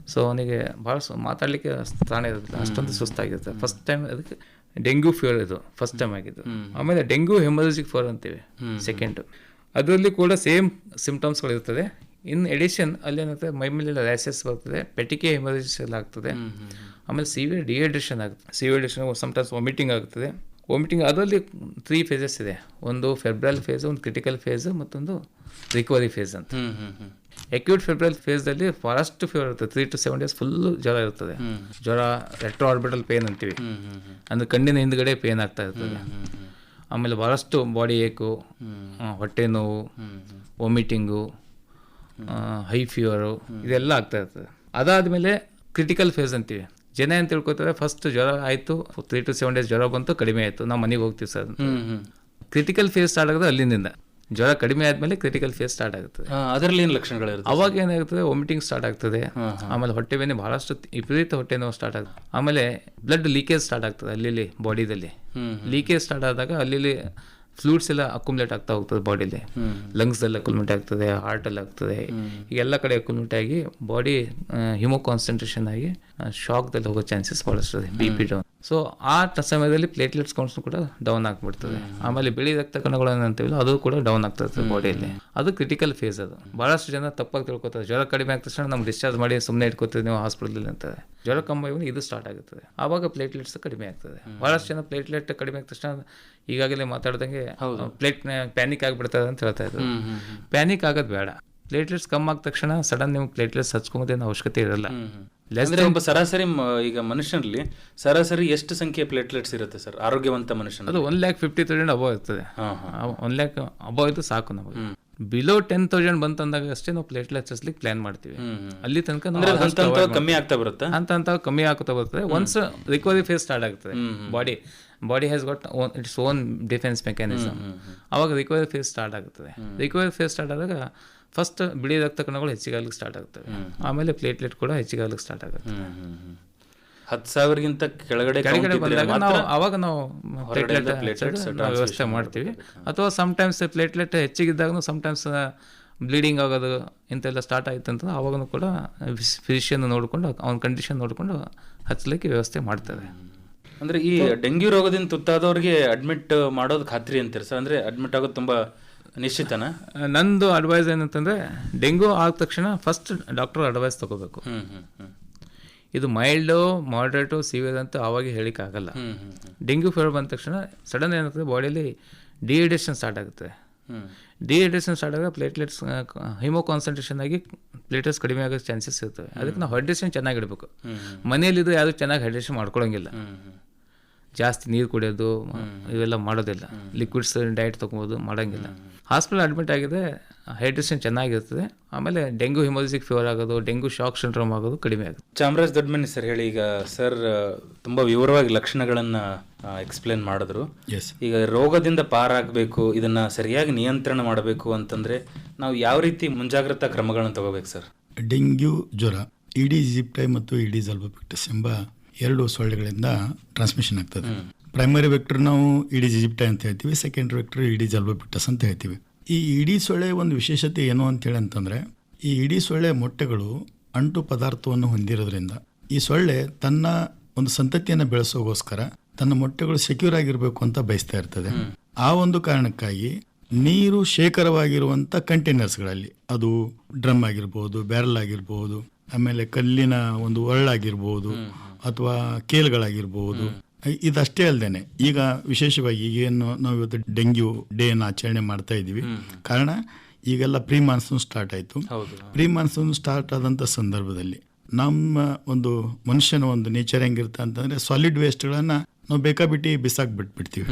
ಸೊ ಅವನಿಗೆ ಭಾಳ ಸು ಮಾತಾಡಲಿಕ್ಕೆ ಸ್ಥಾನ ಇರೋದಿಲ್ಲ ಅಷ್ಟೊಂದು ಸುಸ್ತಾಗಿರ್ತದೆ ಫಸ್ಟ್ ಟೈಮ್ ಅದಕ್ಕೆ ಡೆಂಗ್ಯೂ ಫೀವರ್ ಇದು. ಫಸ್ಟ್ ಟೈಮ್ ಆಗಿದ್ದು. ಆಮೇಲೆ ಡೆಂಗ್ಯೂ ಹೆಮರಜಿಕ್ ಫೋರ್ ಅಂತೀವಿ. ಸೆಕೆಂಡ್ ಅದರಲ್ಲಿ ಕೂಡ ಸೇಮ್ ಸಿಮ್ಟಮ್ಸ್ಗಳಿರ್ತದೆ ಇನ್ ಎಡಿಷನ್ ಅಲ್ಲಿ ಏನಾಗ್ತದೆ ಮೈ ರ್ಯಾಸಸ್ ಬರ್ತದೆ. ಪೆಟಿಕೆ ಹೆಮರಜಿಸ್ ಎಲ್ಲ ಆಗ್ತದೆ. ಆಮೇಲೆ ಸಿವಿಯರ್ ಡಿಹೈಡ್ರೇಷನ್ ಆಗುತ್ತೆ. ಸಿವಿಯರ್ ಡಿಹೈಡ್ರೇಷನ್ ಸಮ್ಟೈಮ್ಸ್ ವಾಮಿಟಿಂಗ್ ಆಗ್ತದೆ ವಾಮಿಟಿಂಗ್ ಅದರಲ್ಲಿ ತ್ರೀ ಫೇಸಸ್ ಇದೆ. ಒಂದು ಫೆಬ್ರಲ್ ಫೇಸ್ ಒಂದು ಕ್ರಿಟಿಕಲ್ ಫೇಸ್ ಮತ್ತೊಂದು ರಿಕವರಿ ಫೇಸ್ ಅಂತ. ಅಕ್ಯೂಟ್ ಫೆಬ್ರಲ್ ಫೇಸ್ದಲ್ಲಿ ಫಾಸ್ಟ್ ಫೀವರ್ ಇರುತ್ತೆ. Three to seven days full ಜ್ವರ ಇರ್ತದೆ. ಜ್ವರ ರೆಟ್ರೋ ಆರ್ಬಿಟಲ್ ಪೇನ್ ಅಂತೀವಿ ಅಂದ್ರೆ ಕಣ್ಣಿನ ಹಿಂದ್ಗಡೆ ಪೇನ್ ಆಗ್ತಾ ಇರ್ತದೆ. ಆಮೇಲೆ ಭಾಳಷ್ಟು ಬಾಡಿ ಏಕು ಹೊಟ್ಟೆ ನೋವು ವಾಮಿಟಿಂಗು ಹೈ ಫೀವರು ಇದೆಲ್ಲ ಆಗ್ತಾ ಇರ್ತದೆ. ಅದಾದಮೇಲೆ ಕ್ರಿಟಿಕಲ್ ಫೇಸ್ ಅಂತೀವಿ. ಜನ ಏನು ತಿಳ್ಕೊತಾರೆ ಫಸ್ಟ್ ಜ್ವರ ಆಯಿತು ತ್ರೀ ಟು ಸೆವೆನ್ ಡೇಸ್ ಜ್ವರ ಬಂತು ಕಡಿಮೆ ಆಯಿತು. ನಾವು ಮನೆಗೆ ಹೋಗ್ತೀವಿ ಸರ್ ಕ್ರಿಟಿಕಲ್ ಫೇಸ್ ಸ್ಟಾರ್ಟ್ ಆಗೋದು ಅಲ್ಲಿಂದ. ಜ್ವರ ಕಡಿಮೆ ಆದಮೇಲೆ ಕ್ರಿಟಿಕಲ್ ಫೇಸ್ ಸ್ಟಾರ್ಟ್ ಆಗುತ್ತದೆ ಅದರಲ್ಲಿ ಏನು ಲಕ್ಷಣಗಳಿರುತ್ತೆ ಅವಾಗ ಏನಾಗುತ್ತದೆ ವಾಮಿಟಿಂಗ್ ಸ್ಟಾರ್ಟ್ ಆಗ್ತದೆ. ಆಮೇಲೆ ಹೊಟ್ಟೆ ಬೇನೆ ಬಹಳಷ್ಟು ವಿಪರೀತ ಹೊಟ್ಟೆ ನೋವು ಸ್ಟಾರ್ಟ್ ಆಗುತ್ತೆ. ಆಮೇಲೆ ಬ್ಲಡ್ ಲೀಕೇಜ್ ಸ್ಟಾರ್ಟ್ ಆಗ್ತದೆ ಅಲ್ಲಿ ಬಾಡಿದಲ್ಲಿ ಲೀಕೇಜ್ ಸ್ಟಾರ್ಟ್ ಆದಾಗ ಅಲ್ಲಿ ಫ್ಲೂಯಿಡ್ಸ್ ಎಲ್ಲ ಅಕ್ಯುಮುಲೇಟ್ ಆಗ್ತಾ ಹೋಗ್ತದೆ ಬಾಡಿಲಿ ಲಂಗ್ಸ್ ಅಲ್ಲಿ ಅಕ್ಯುಮುಲೇಟ್ ಆಗ್ತದೆ ಹಾರ್ಟ್ ಅಲ್ಲಿ ಆಗ್ತದೆ. ಈಗ ಎಲ್ಲ ಕಡೆ ಅಕ್ಯುಮುಲೇಟ್ ಆಗಿ ಬಾಡಿ ಹಿಮೋ ಕಾನ್ಸಂಟ್ರೇಷನ್ ಆಗಿ ಶಾಕ್ದಲ್ಲಿ ಹೋಗೋ ಚಾನ್ಸಸ್ ಬಹಳಷ್ಟು ಬಿ ಪಿ ಡೌನ್ ಸೊ ಆ ಸಮಯದಲ್ಲಿ ಪ್ಲೇಟ್ಲೆಟ್ಸ್ ಕೌಂಟ್ಸ್ ಕೂಡ ಡೌನ್ ಆಗ್ಬಿಡ್ತದೆ. ಆಮೇಲೆ ಬಿಳಿ ರಕ್ತ ಕಣಗಳು ಅಂತೀವಲ್ಲ ಅದು ಕೂಡ ಡೌನ್ ಆಗ್ತದೆ ಇರ್ತದೆ ಬಾಡಿಯಲ್ಲಿ ಅದು ಕ್ರಿಟಿಕಲ್ ಫೇಸ್ ಅದು. ಬಹಳಷ್ಟು ಜನ ತಪ್ಪಾಗಿ ತಿಳ್ಕೊತಾರೆ. ಜ್ವರ ಕಡಿಮೆ ಆದ ತಕ್ಷಣ ನಮ್ಗೆ ಡಿಸ್ಚಾರ್ಜ್ ಮಾಡಿ ಸುಮ್ಮನೆ ಇಟ್ಕೋತೀವಿ ನೀವು ಹಾಸ್ಪಿಟಲ್ ಅಂತಾರೆ ಜ್ವರ ಕಮ್ಮಿ ಇದು ಸ್ಟಾರ್ಟ್ ಆಗುತ್ತದೆ. ಆವಾಗ ಪ್ಲೇಟ್ಲೆಟ್ಸ್ ಕಡಿಮೆ ಆಗ್ತದೆ. ಬಹಳಷ್ಟು ಜನ ಪ್ಲೇಟ್ಲೆಟ್ ಕಡಿಮೆ ಆದ ತಕ್ಷಣ ಈಗಾಗಲೇ ಮಾತಾಡ್ದಂಗೆ ಪ್ಲೇಟ್ ಪ್ಯಾನಿಕ್ ಆಗಿಬಿಡ್ತದೆ ಅಂತ ಹೇಳ್ತಾ ಇದ್ರು ಪ್ಯಾನಿಕ್ ಆಗೋದು ಬೇಡ. ಪ್ಲೇಟ್ಲೆಟ್ಸ್ ಕಮ್ಮಿ ಆದ ತಕ್ಷಣ ಸಡನ್ ನಿಮ್ಗೆ ಪ್ಲೇಟ್ಲೆಟ್ಸ್ ಹಚ್ಕೊಂಬೋದೇನು ಅವಶ್ಯಕತೆ ಇರಲ್ಲ. ಅಂದ್ರೆ ಒಬ್ಬ ಸರಾಸರಿ ಈಗ ಮನುಷ್ಯನಲ್ಲಿ ಸರಾಸರಿ ಎಷ್ಟು ಸಂಖ್ಯೆ ಪ್ಲೇಟ್ಲೆಟ್ಸ್ ಇರುತ್ತೆ ಸರ್? ಆರೋಗ್ಯವಂತ ಮನುಷ್ಯನ ಅದು one lakh fifty thousand above ಇರ್ತದೆ. ಒನ್ ಲ್ಯಾಕ್ ಅಬೋ ಇದು ಸಾಕು ನಮಗೆ. ಬಿಲೋ ಟೆನ್ ತೌಸಂಡ್ ಬಂತಂದಾಗ ಅಷ್ಟೇ ನಾವು ಪ್ಲೇಟ್ಲೆಟ್ಸ್ ಹಚ್ಲಿಕ್ಕೆ ಪ್ಲಾನ್ ಮಾಡ್ತೀವಿ. ಅಲ್ಲಿ ತನಕ ಕಮ್ಮಿ ಆಗ್ತಾ ಬರುತ್ತೆ? ಅಂತ ಅಂತ ಕಮ್ಮಿ ಆಗ್ತಾ ಬರ್ತದೆ ಒನ್ಸ್ ರಿಕವರಿ ಫೇಸ್ ಸ್ಟಾರ್ಟ್ ಆಗ್ತದೆ. Body body has got its own defence mechanism ಅವಾಗ ರಿಕವರಿ ಫೇಸ್ ಸ್ಟಾರ್ಟ್ ಆಗುತ್ತದೆ ರಿಕವರಿ ಫೇಸ್ ಸ್ಟಾರ್ಟ್ ಆದಾಗ ಫಸ್ಟ್ ಬಿಳಿ ರಕ್ತ ಕಣಗಳು ಹೆಚ್ಚಿಗಾಗ್ಲಿಕ್ಕೆ ಸ್ಟಾರ್ಟ್ ಆಗ್ತವೆ ಆಮೇಲೆ ಪ್ಲೇಟ್ಲೆಟ್ ಕೂಡ ಹೆಚ್ಚಿಗಾಗ್ಲಿಕ್ಕೆ ಸ್ಟಾರ್ಟ್ ಆಗುತ್ತೆ. ಹತ್ತು ಸಾವಿರಗಿಂತ ಕೆಳಗಡೆ ಕೆಳಗಡೆ ಬಂದಾಗ ನಾವು ಅವಾಗ ನಾವು ವ್ಯವಸ್ಥೆ ಮಾಡ್ತೀವಿ. ಅಥವಾ ಸಮ್ಟೈಮ್ಸ್ ಪ್ಲೇಟ್ಲೆಟ್ ಹೆಚ್ಚಿಗಿದ್ದಾಗ ಸಮ್ಟೈಮ್ಸ್ ಬ್ಲೀಡಿಂಗ್ ಆಗೋದು ಇಂತೆಲ್ಲ ಸ್ಟಾರ್ಟ್ ಆಯ್ತು ಅಂತ ಅವಾಗೂ ಕೂಡ ಫಿಸಿಷಿಯನ್ ನೋಡಿಕೊಂಡು ಅವನ ಕಂಡೀಷನ್ ನೋಡಿಕೊಂಡು ಹಚ್ಚಲಿಕ್ಕೆ ವ್ಯವಸ್ಥೆ ಮಾಡ್ತಾರೆ ಅಂದ್ರೆ ಈ ಡೆಂಗ್ಯೂ ರೋಗದಿಂದ ತುತ್ತಾದವ್ರಿಗೆ ಅಡ್ಮಿಟ್ ಮಾಡೋದು ಖಾತ್ರಿ ಅಂತೀರಿ ಸರ್? ಅಂದ್ರೆ ಅಡ್ಮಿಟ್ ಆಗೋದು ತುಂಬಾ ನಿಶ್ಚಿತನಾ? ನಂದು ಅಡ್ವೈಸ್ ಏನಂತಂದರೆ ಡೆಂಗು ಆದ ತಕ್ಷಣ ಫಸ್ಟ್ ಡಾಕ್ಟರ್ ಅಡ್ವೈಸ್ ತಗೋಬೇಕು. ಇದು ಮೈಲ್ಡು ಮಾಡ್ರೇಟು ಸಿವಿಯರ್ ಅಂತ ಆವಾಗ ಹೇಳಿಕ್ಕಾಗಲ್ಲ. ಡೆಂಗ್ಯೂ ಫೀವರ್ ಬಂದ ತಕ್ಷಣ ಸಡನ್ ಏನಾಗ್ತದೆ ಬಾಡಿಯಲ್ಲಿ ಡಿಹೈಡ್ರೇಷನ್ ಸ್ಟಾರ್ಟ್ ಆಗುತ್ತೆ. ಡಿಹೈಡ್ರೇಷನ್ ಸ್ಟಾರ್ಟ್ ಆಗ ಪ್ಲೇಟ್ಲೆಟ್ಸ್ ಹಿಮೋ ಕಾನ್ಸಂಟ್ರೇಷನ್ ಆಗಿ ಪ್ಲೇಟ್ಲೆಟ್ಸ್ ಕಡಿಮೆ ಆಗೋ ಚಾನ್ಸಸ್ ಇರ್ತವೆ. ಅದಕ್ಕೆ ನಾವು ಹೈಡ್ರೇಷನ್ ಚೆನ್ನಾಗಿಡಬೇಕು ಮನೆಯಲ್ಲಿದ್ದು ಯಾವುದು ಚೆನ್ನಾಗಿ ಹೈಡ್ರೇಷನ್ ಮಾಡ್ಕೊಳ್ಳೋಂಗಿಲ್ಲ ಜಾಸ್ತಿ ನೀರು ಕುಡಿಯೋದು ಇವೆಲ್ಲ ಮಾಡೋದಿಲ್ಲ. ಲಿಕ್ವಿಡ್ಸ್ ಡಯಟ್ ತೊಗೊಬೋದು ಮಾಡೋಂಗಿಲ್ಲ. ಹಾಸ್ಪಿಟಲ್ ಅಡ್ಮಿಟ್ ಆಗಿದೆ ಹೈಡ್ರೇಷನ್ ಚೆನ್ನಾಗಿರ್ತದೆ ಆಮೇಲೆ ಡೆಂಗು ಹಿಮೋಲಿಸಿಕ್ ಫೀವರ್ ಆಗೋದು ಡೆಂಗು ಶಾಕ್ ಸಿಂಡ್ರೋಮ್ ಆಗೋದು ಕಡಿಮೆ ಆಗುತ್ತೆ. ಚಾಮರಾಜ್ ದೊಡ್ಡಮನಿ ಸರ್ ಹೇಳಿ ಈಗ ಸರ್ ತುಂಬ ವಿವರವಾಗಿ ಲಕ್ಷಣಗಳನ್ನು ಎಕ್ಸ್ಪ್ಲೇನ್ ಮಾಡಿದ್ರು. ಎಸ್ ಈಗ ರೋಗದಿಂದ ಪಾರಾಗಬೇಕು ಇದನ್ನು ಸರಿಯಾಗಿ ನಿಯಂತ್ರಣ ಮಾಡಬೇಕು ಅಂತಂದರೆ ನಾವು ಯಾವ ರೀತಿ ಮುಂಜಾಗ್ರತಾ ಕ್ರಮಗಳನ್ನು ತಗೋಬೇಕು ಸರ್? ಡೆಂಗ್ಯೂ ಜ್ವರ ಇಡೀ ಜಿಪ್ಟೈ ಮತ್ತು ಇಡೀ ಜಲ್ಬೋಪಿಕ್ಟಸ್ ಎಂಬ ಎರಡು ಸೊಳ್ಳೆಗಳಿಂದ ಟ್ರಾನ್ಸ್ಮಿಷನ್ ಆಗ್ತದೆ. ಪ್ರೈಮರಿ ವೆಕ್ಟರ್ ನಾವು ಇಡೀ ಜಿಜಿಪ್ಟೆ ಅಂತ ಹೇಳ್ತೀವಿ ಸೆಕೆಂಡರಿ ವೆಕ್ಟರ್ ಇಡೀ ಜಲ್ಬೋಪಿಟ್ಟಸ್ ಅಂತ ಹೇಳ್ತೀವಿ. ಈ ಇಡೀ ಸೊಳ್ಳೆ ಒಂದು ವಿಶೇಷತೆ ಏನು ಅಂತೇಳಿ ಅಂತಂದರೆ ಈ ಇಡೀ ಸೊಳ್ಳೆ ಮೊಟ್ಟೆಗಳು ಅಂಟು ಪದಾರ್ಥವನ್ನು ಹೊಂದಿರೋದ್ರಿಂದ ಈ ಸೊಳ್ಳೆ ತನ್ನ ಒಂದು ಸಂತತಿಯನ್ನು ಬೆಳೆಸೋಗೋಸ್ಕರ ತನ್ನ ಮೊಟ್ಟೆಗಳು ಸೆಕ್ಯೂರ್ ಆಗಿರಬೇಕು ಅಂತ ಬಯಸ್ತಾ ಇರ್ತದೆ. ಆ ಒಂದು ಕಾರಣಕ್ಕಾಗಿ ನೀರು ಶೇಖರವಾಗಿರುವಂಥ ಕಂಟೈನರ್ಸ್ಗಳಲ್ಲಿ ಅದು ಡ್ರಮ್ ಆಗಿರ್ಬೋದು ಬ್ಯಾರಲ್ ಆಗಿರ್ಬೋದು ಆಮೇಲೆ ಕಲ್ಲಿನ ಒಂದು ಒರಳಾಗಿರ್ಬೋದು ಅಥವಾ ಕೇಲ್ಗಳಾಗಿರ್ಬೋದು ಇದಷ್ಟೇ ಅಲ್ಲದೇನೆ ಈಗ ವಿಶೇಷವಾಗಿ ಏನು ನಾವು ಇವತ್ತು ಡೆಂಗ್ಯೂ ಡೇನ ಆಚರಣೆ ಮಾಡ್ತಾ ಇದ್ದೀವಿ. ಕಾರಣ ಈಗೆಲ್ಲ ಪ್ರೀ ಮಾನ್ಸೂನ್ ಸ್ಟಾರ್ಟ್ ಆಯಿತು. ಪ್ರೀ ಮಾನ್ಸೂನ್ ಸ್ಟಾರ್ಟ್ ಆದಂಥ ಸಂದರ್ಭದಲ್ಲಿ ನಮ್ಮ ಒಂದು ಮನುಷ್ಯನ ಒಂದು ನೇಚರ್ ಹೆಂಗಿರುತ್ತೆ ಅಂತಂದರೆ ಸಾಲಿಡ್ ವೇಸ್ಟ್ಗಳನ್ನು ನಾವು ಬೇಕಾಬಿಟ್ಟು ಬಿಸಾಕ್ ಬಿಟ್ಬಿಡ್ತೀವಿ.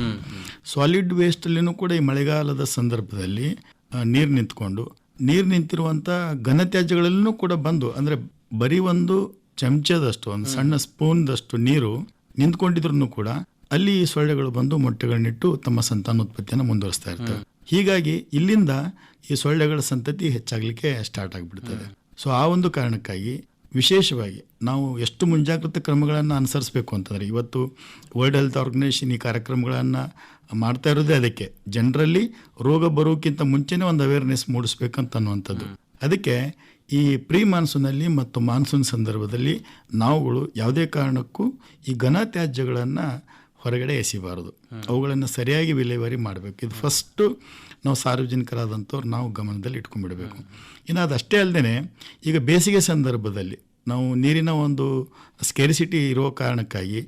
ಸಾಲಿಡ್ ವೇಸ್ಟಲ್ಲಿನೂ ಕೂಡ ಈ ಮಳೆಗಾಲದ ಸಂದರ್ಭದಲ್ಲಿ ನೀರು ನಿಂತ್ಕೊಂಡು ನೀರು ನಿಂತಿರುವಂಥ ಘನತ್ಯಾಜ್ಯಗಳಲ್ಲೂ ಕೂಡ ಬಂದು ಅಂದರೆ ಬರೀ ಒಂದು ಚಮಚದಷ್ಟು ಒಂದು ಸಣ್ಣ ಸ್ಪೂನ್ದಷ್ಟು ನೀರು ನಿಂತ್ಕೊಂಡಿದ್ರು ಕೂಡ ಅಲ್ಲಿ ಈ ಸೊಳ್ಳೆಗಳು ಬಂದು ಮೊಟ್ಟೆಗಳನ್ನಿಟ್ಟು ತಮ್ಮ ಸಂತಾನೋತ್ಪತ್ತಿಯನ್ನು ಮುಂದುವರಿಸ್ತಾ ಇರ್ತವೆ ಹೀಗಾಗಿ ಇಲ್ಲಿಂದ ಈ ಸೊಳ್ಳೆಗಳ ಸಂತತಿ ಹೆಚ್ಚಾಗಲಿಕ್ಕೆ ಸ್ಟಾರ್ಟ್ ಆಗಿಬಿಡ್ತದೆ. ಸೊ ಆ ಒಂದು ಕಾರಣಕ್ಕಾಗಿ ವಿಶೇಷವಾಗಿ ನಾವು ಎಷ್ಟು ಮುಂಜಾಗ್ರತಾ ಕ್ರಮಗಳನ್ನು ಅನುಸರಿಸಬೇಕು ಅಂತಂದರೆ, ಇವತ್ತು ವರ್ಲ್ಡ್ ಹೆಲ್ತ್ ಆರ್ಗನೈಸೇಷನ್ ಈ ಕಾರ್ಯಕ್ರಮಗಳನ್ನು ಮಾಡ್ತಾ ಇರೋದೇ ಅದಕ್ಕೆ. ಜನರಲ್ಲಿ ರೋಗ ಬರೋಕ್ಕಿಂತ ಮುಂಚೆನೇ ಒಂದು ಅವೇರ್ನೆಸ್ ಮೂಡಿಸ್ಬೇಕಂತ ಅನ್ನುವಂಥದ್ದು. ಅದಕ್ಕೆ ಈ ಪ್ರೀ ಮಾನ್ಸೂನಲ್ಲಿ ಮತ್ತು ಮಾನ್ಸೂನ್ ಸಂದರ್ಭದಲ್ಲಿ ನಾವುಗಳು ಯಾವುದೇ ಕಾರಣಕ್ಕೂ ಈ ಘನ ತ್ಯಾಜ್ಯಗಳನ್ನು ಹೊರಗಡೆ ಎಸಿಬಾರದು ಅವುಗಳನ್ನು ಸರಿಯಾಗಿ ವಿಲೇವಾರಿ ಮಾಡಬೇಕು. ಇದು ಫಸ್ಟು ನಾವು ಸಾರ್ವಜನಿಕರಾದಂಥವ್ರು ನಾವು ಗಮನದಲ್ಲಿ ಇಟ್ಕೊಂಡ್ಬಿಡಬೇಕು. ಇನ್ನು ಅದಷ್ಟೇ ಅಲ್ಲದೆ ಈಗ ಬೇಸಿಗೆ ಸಂದರ್ಭದಲ್ಲಿ ನಾವು ನೀರಿನ ಒಂದು ಸ್ಕೆರಿಸಿಟಿ ಇರೋ ಕಾರಣಕ್ಕಾಗಿ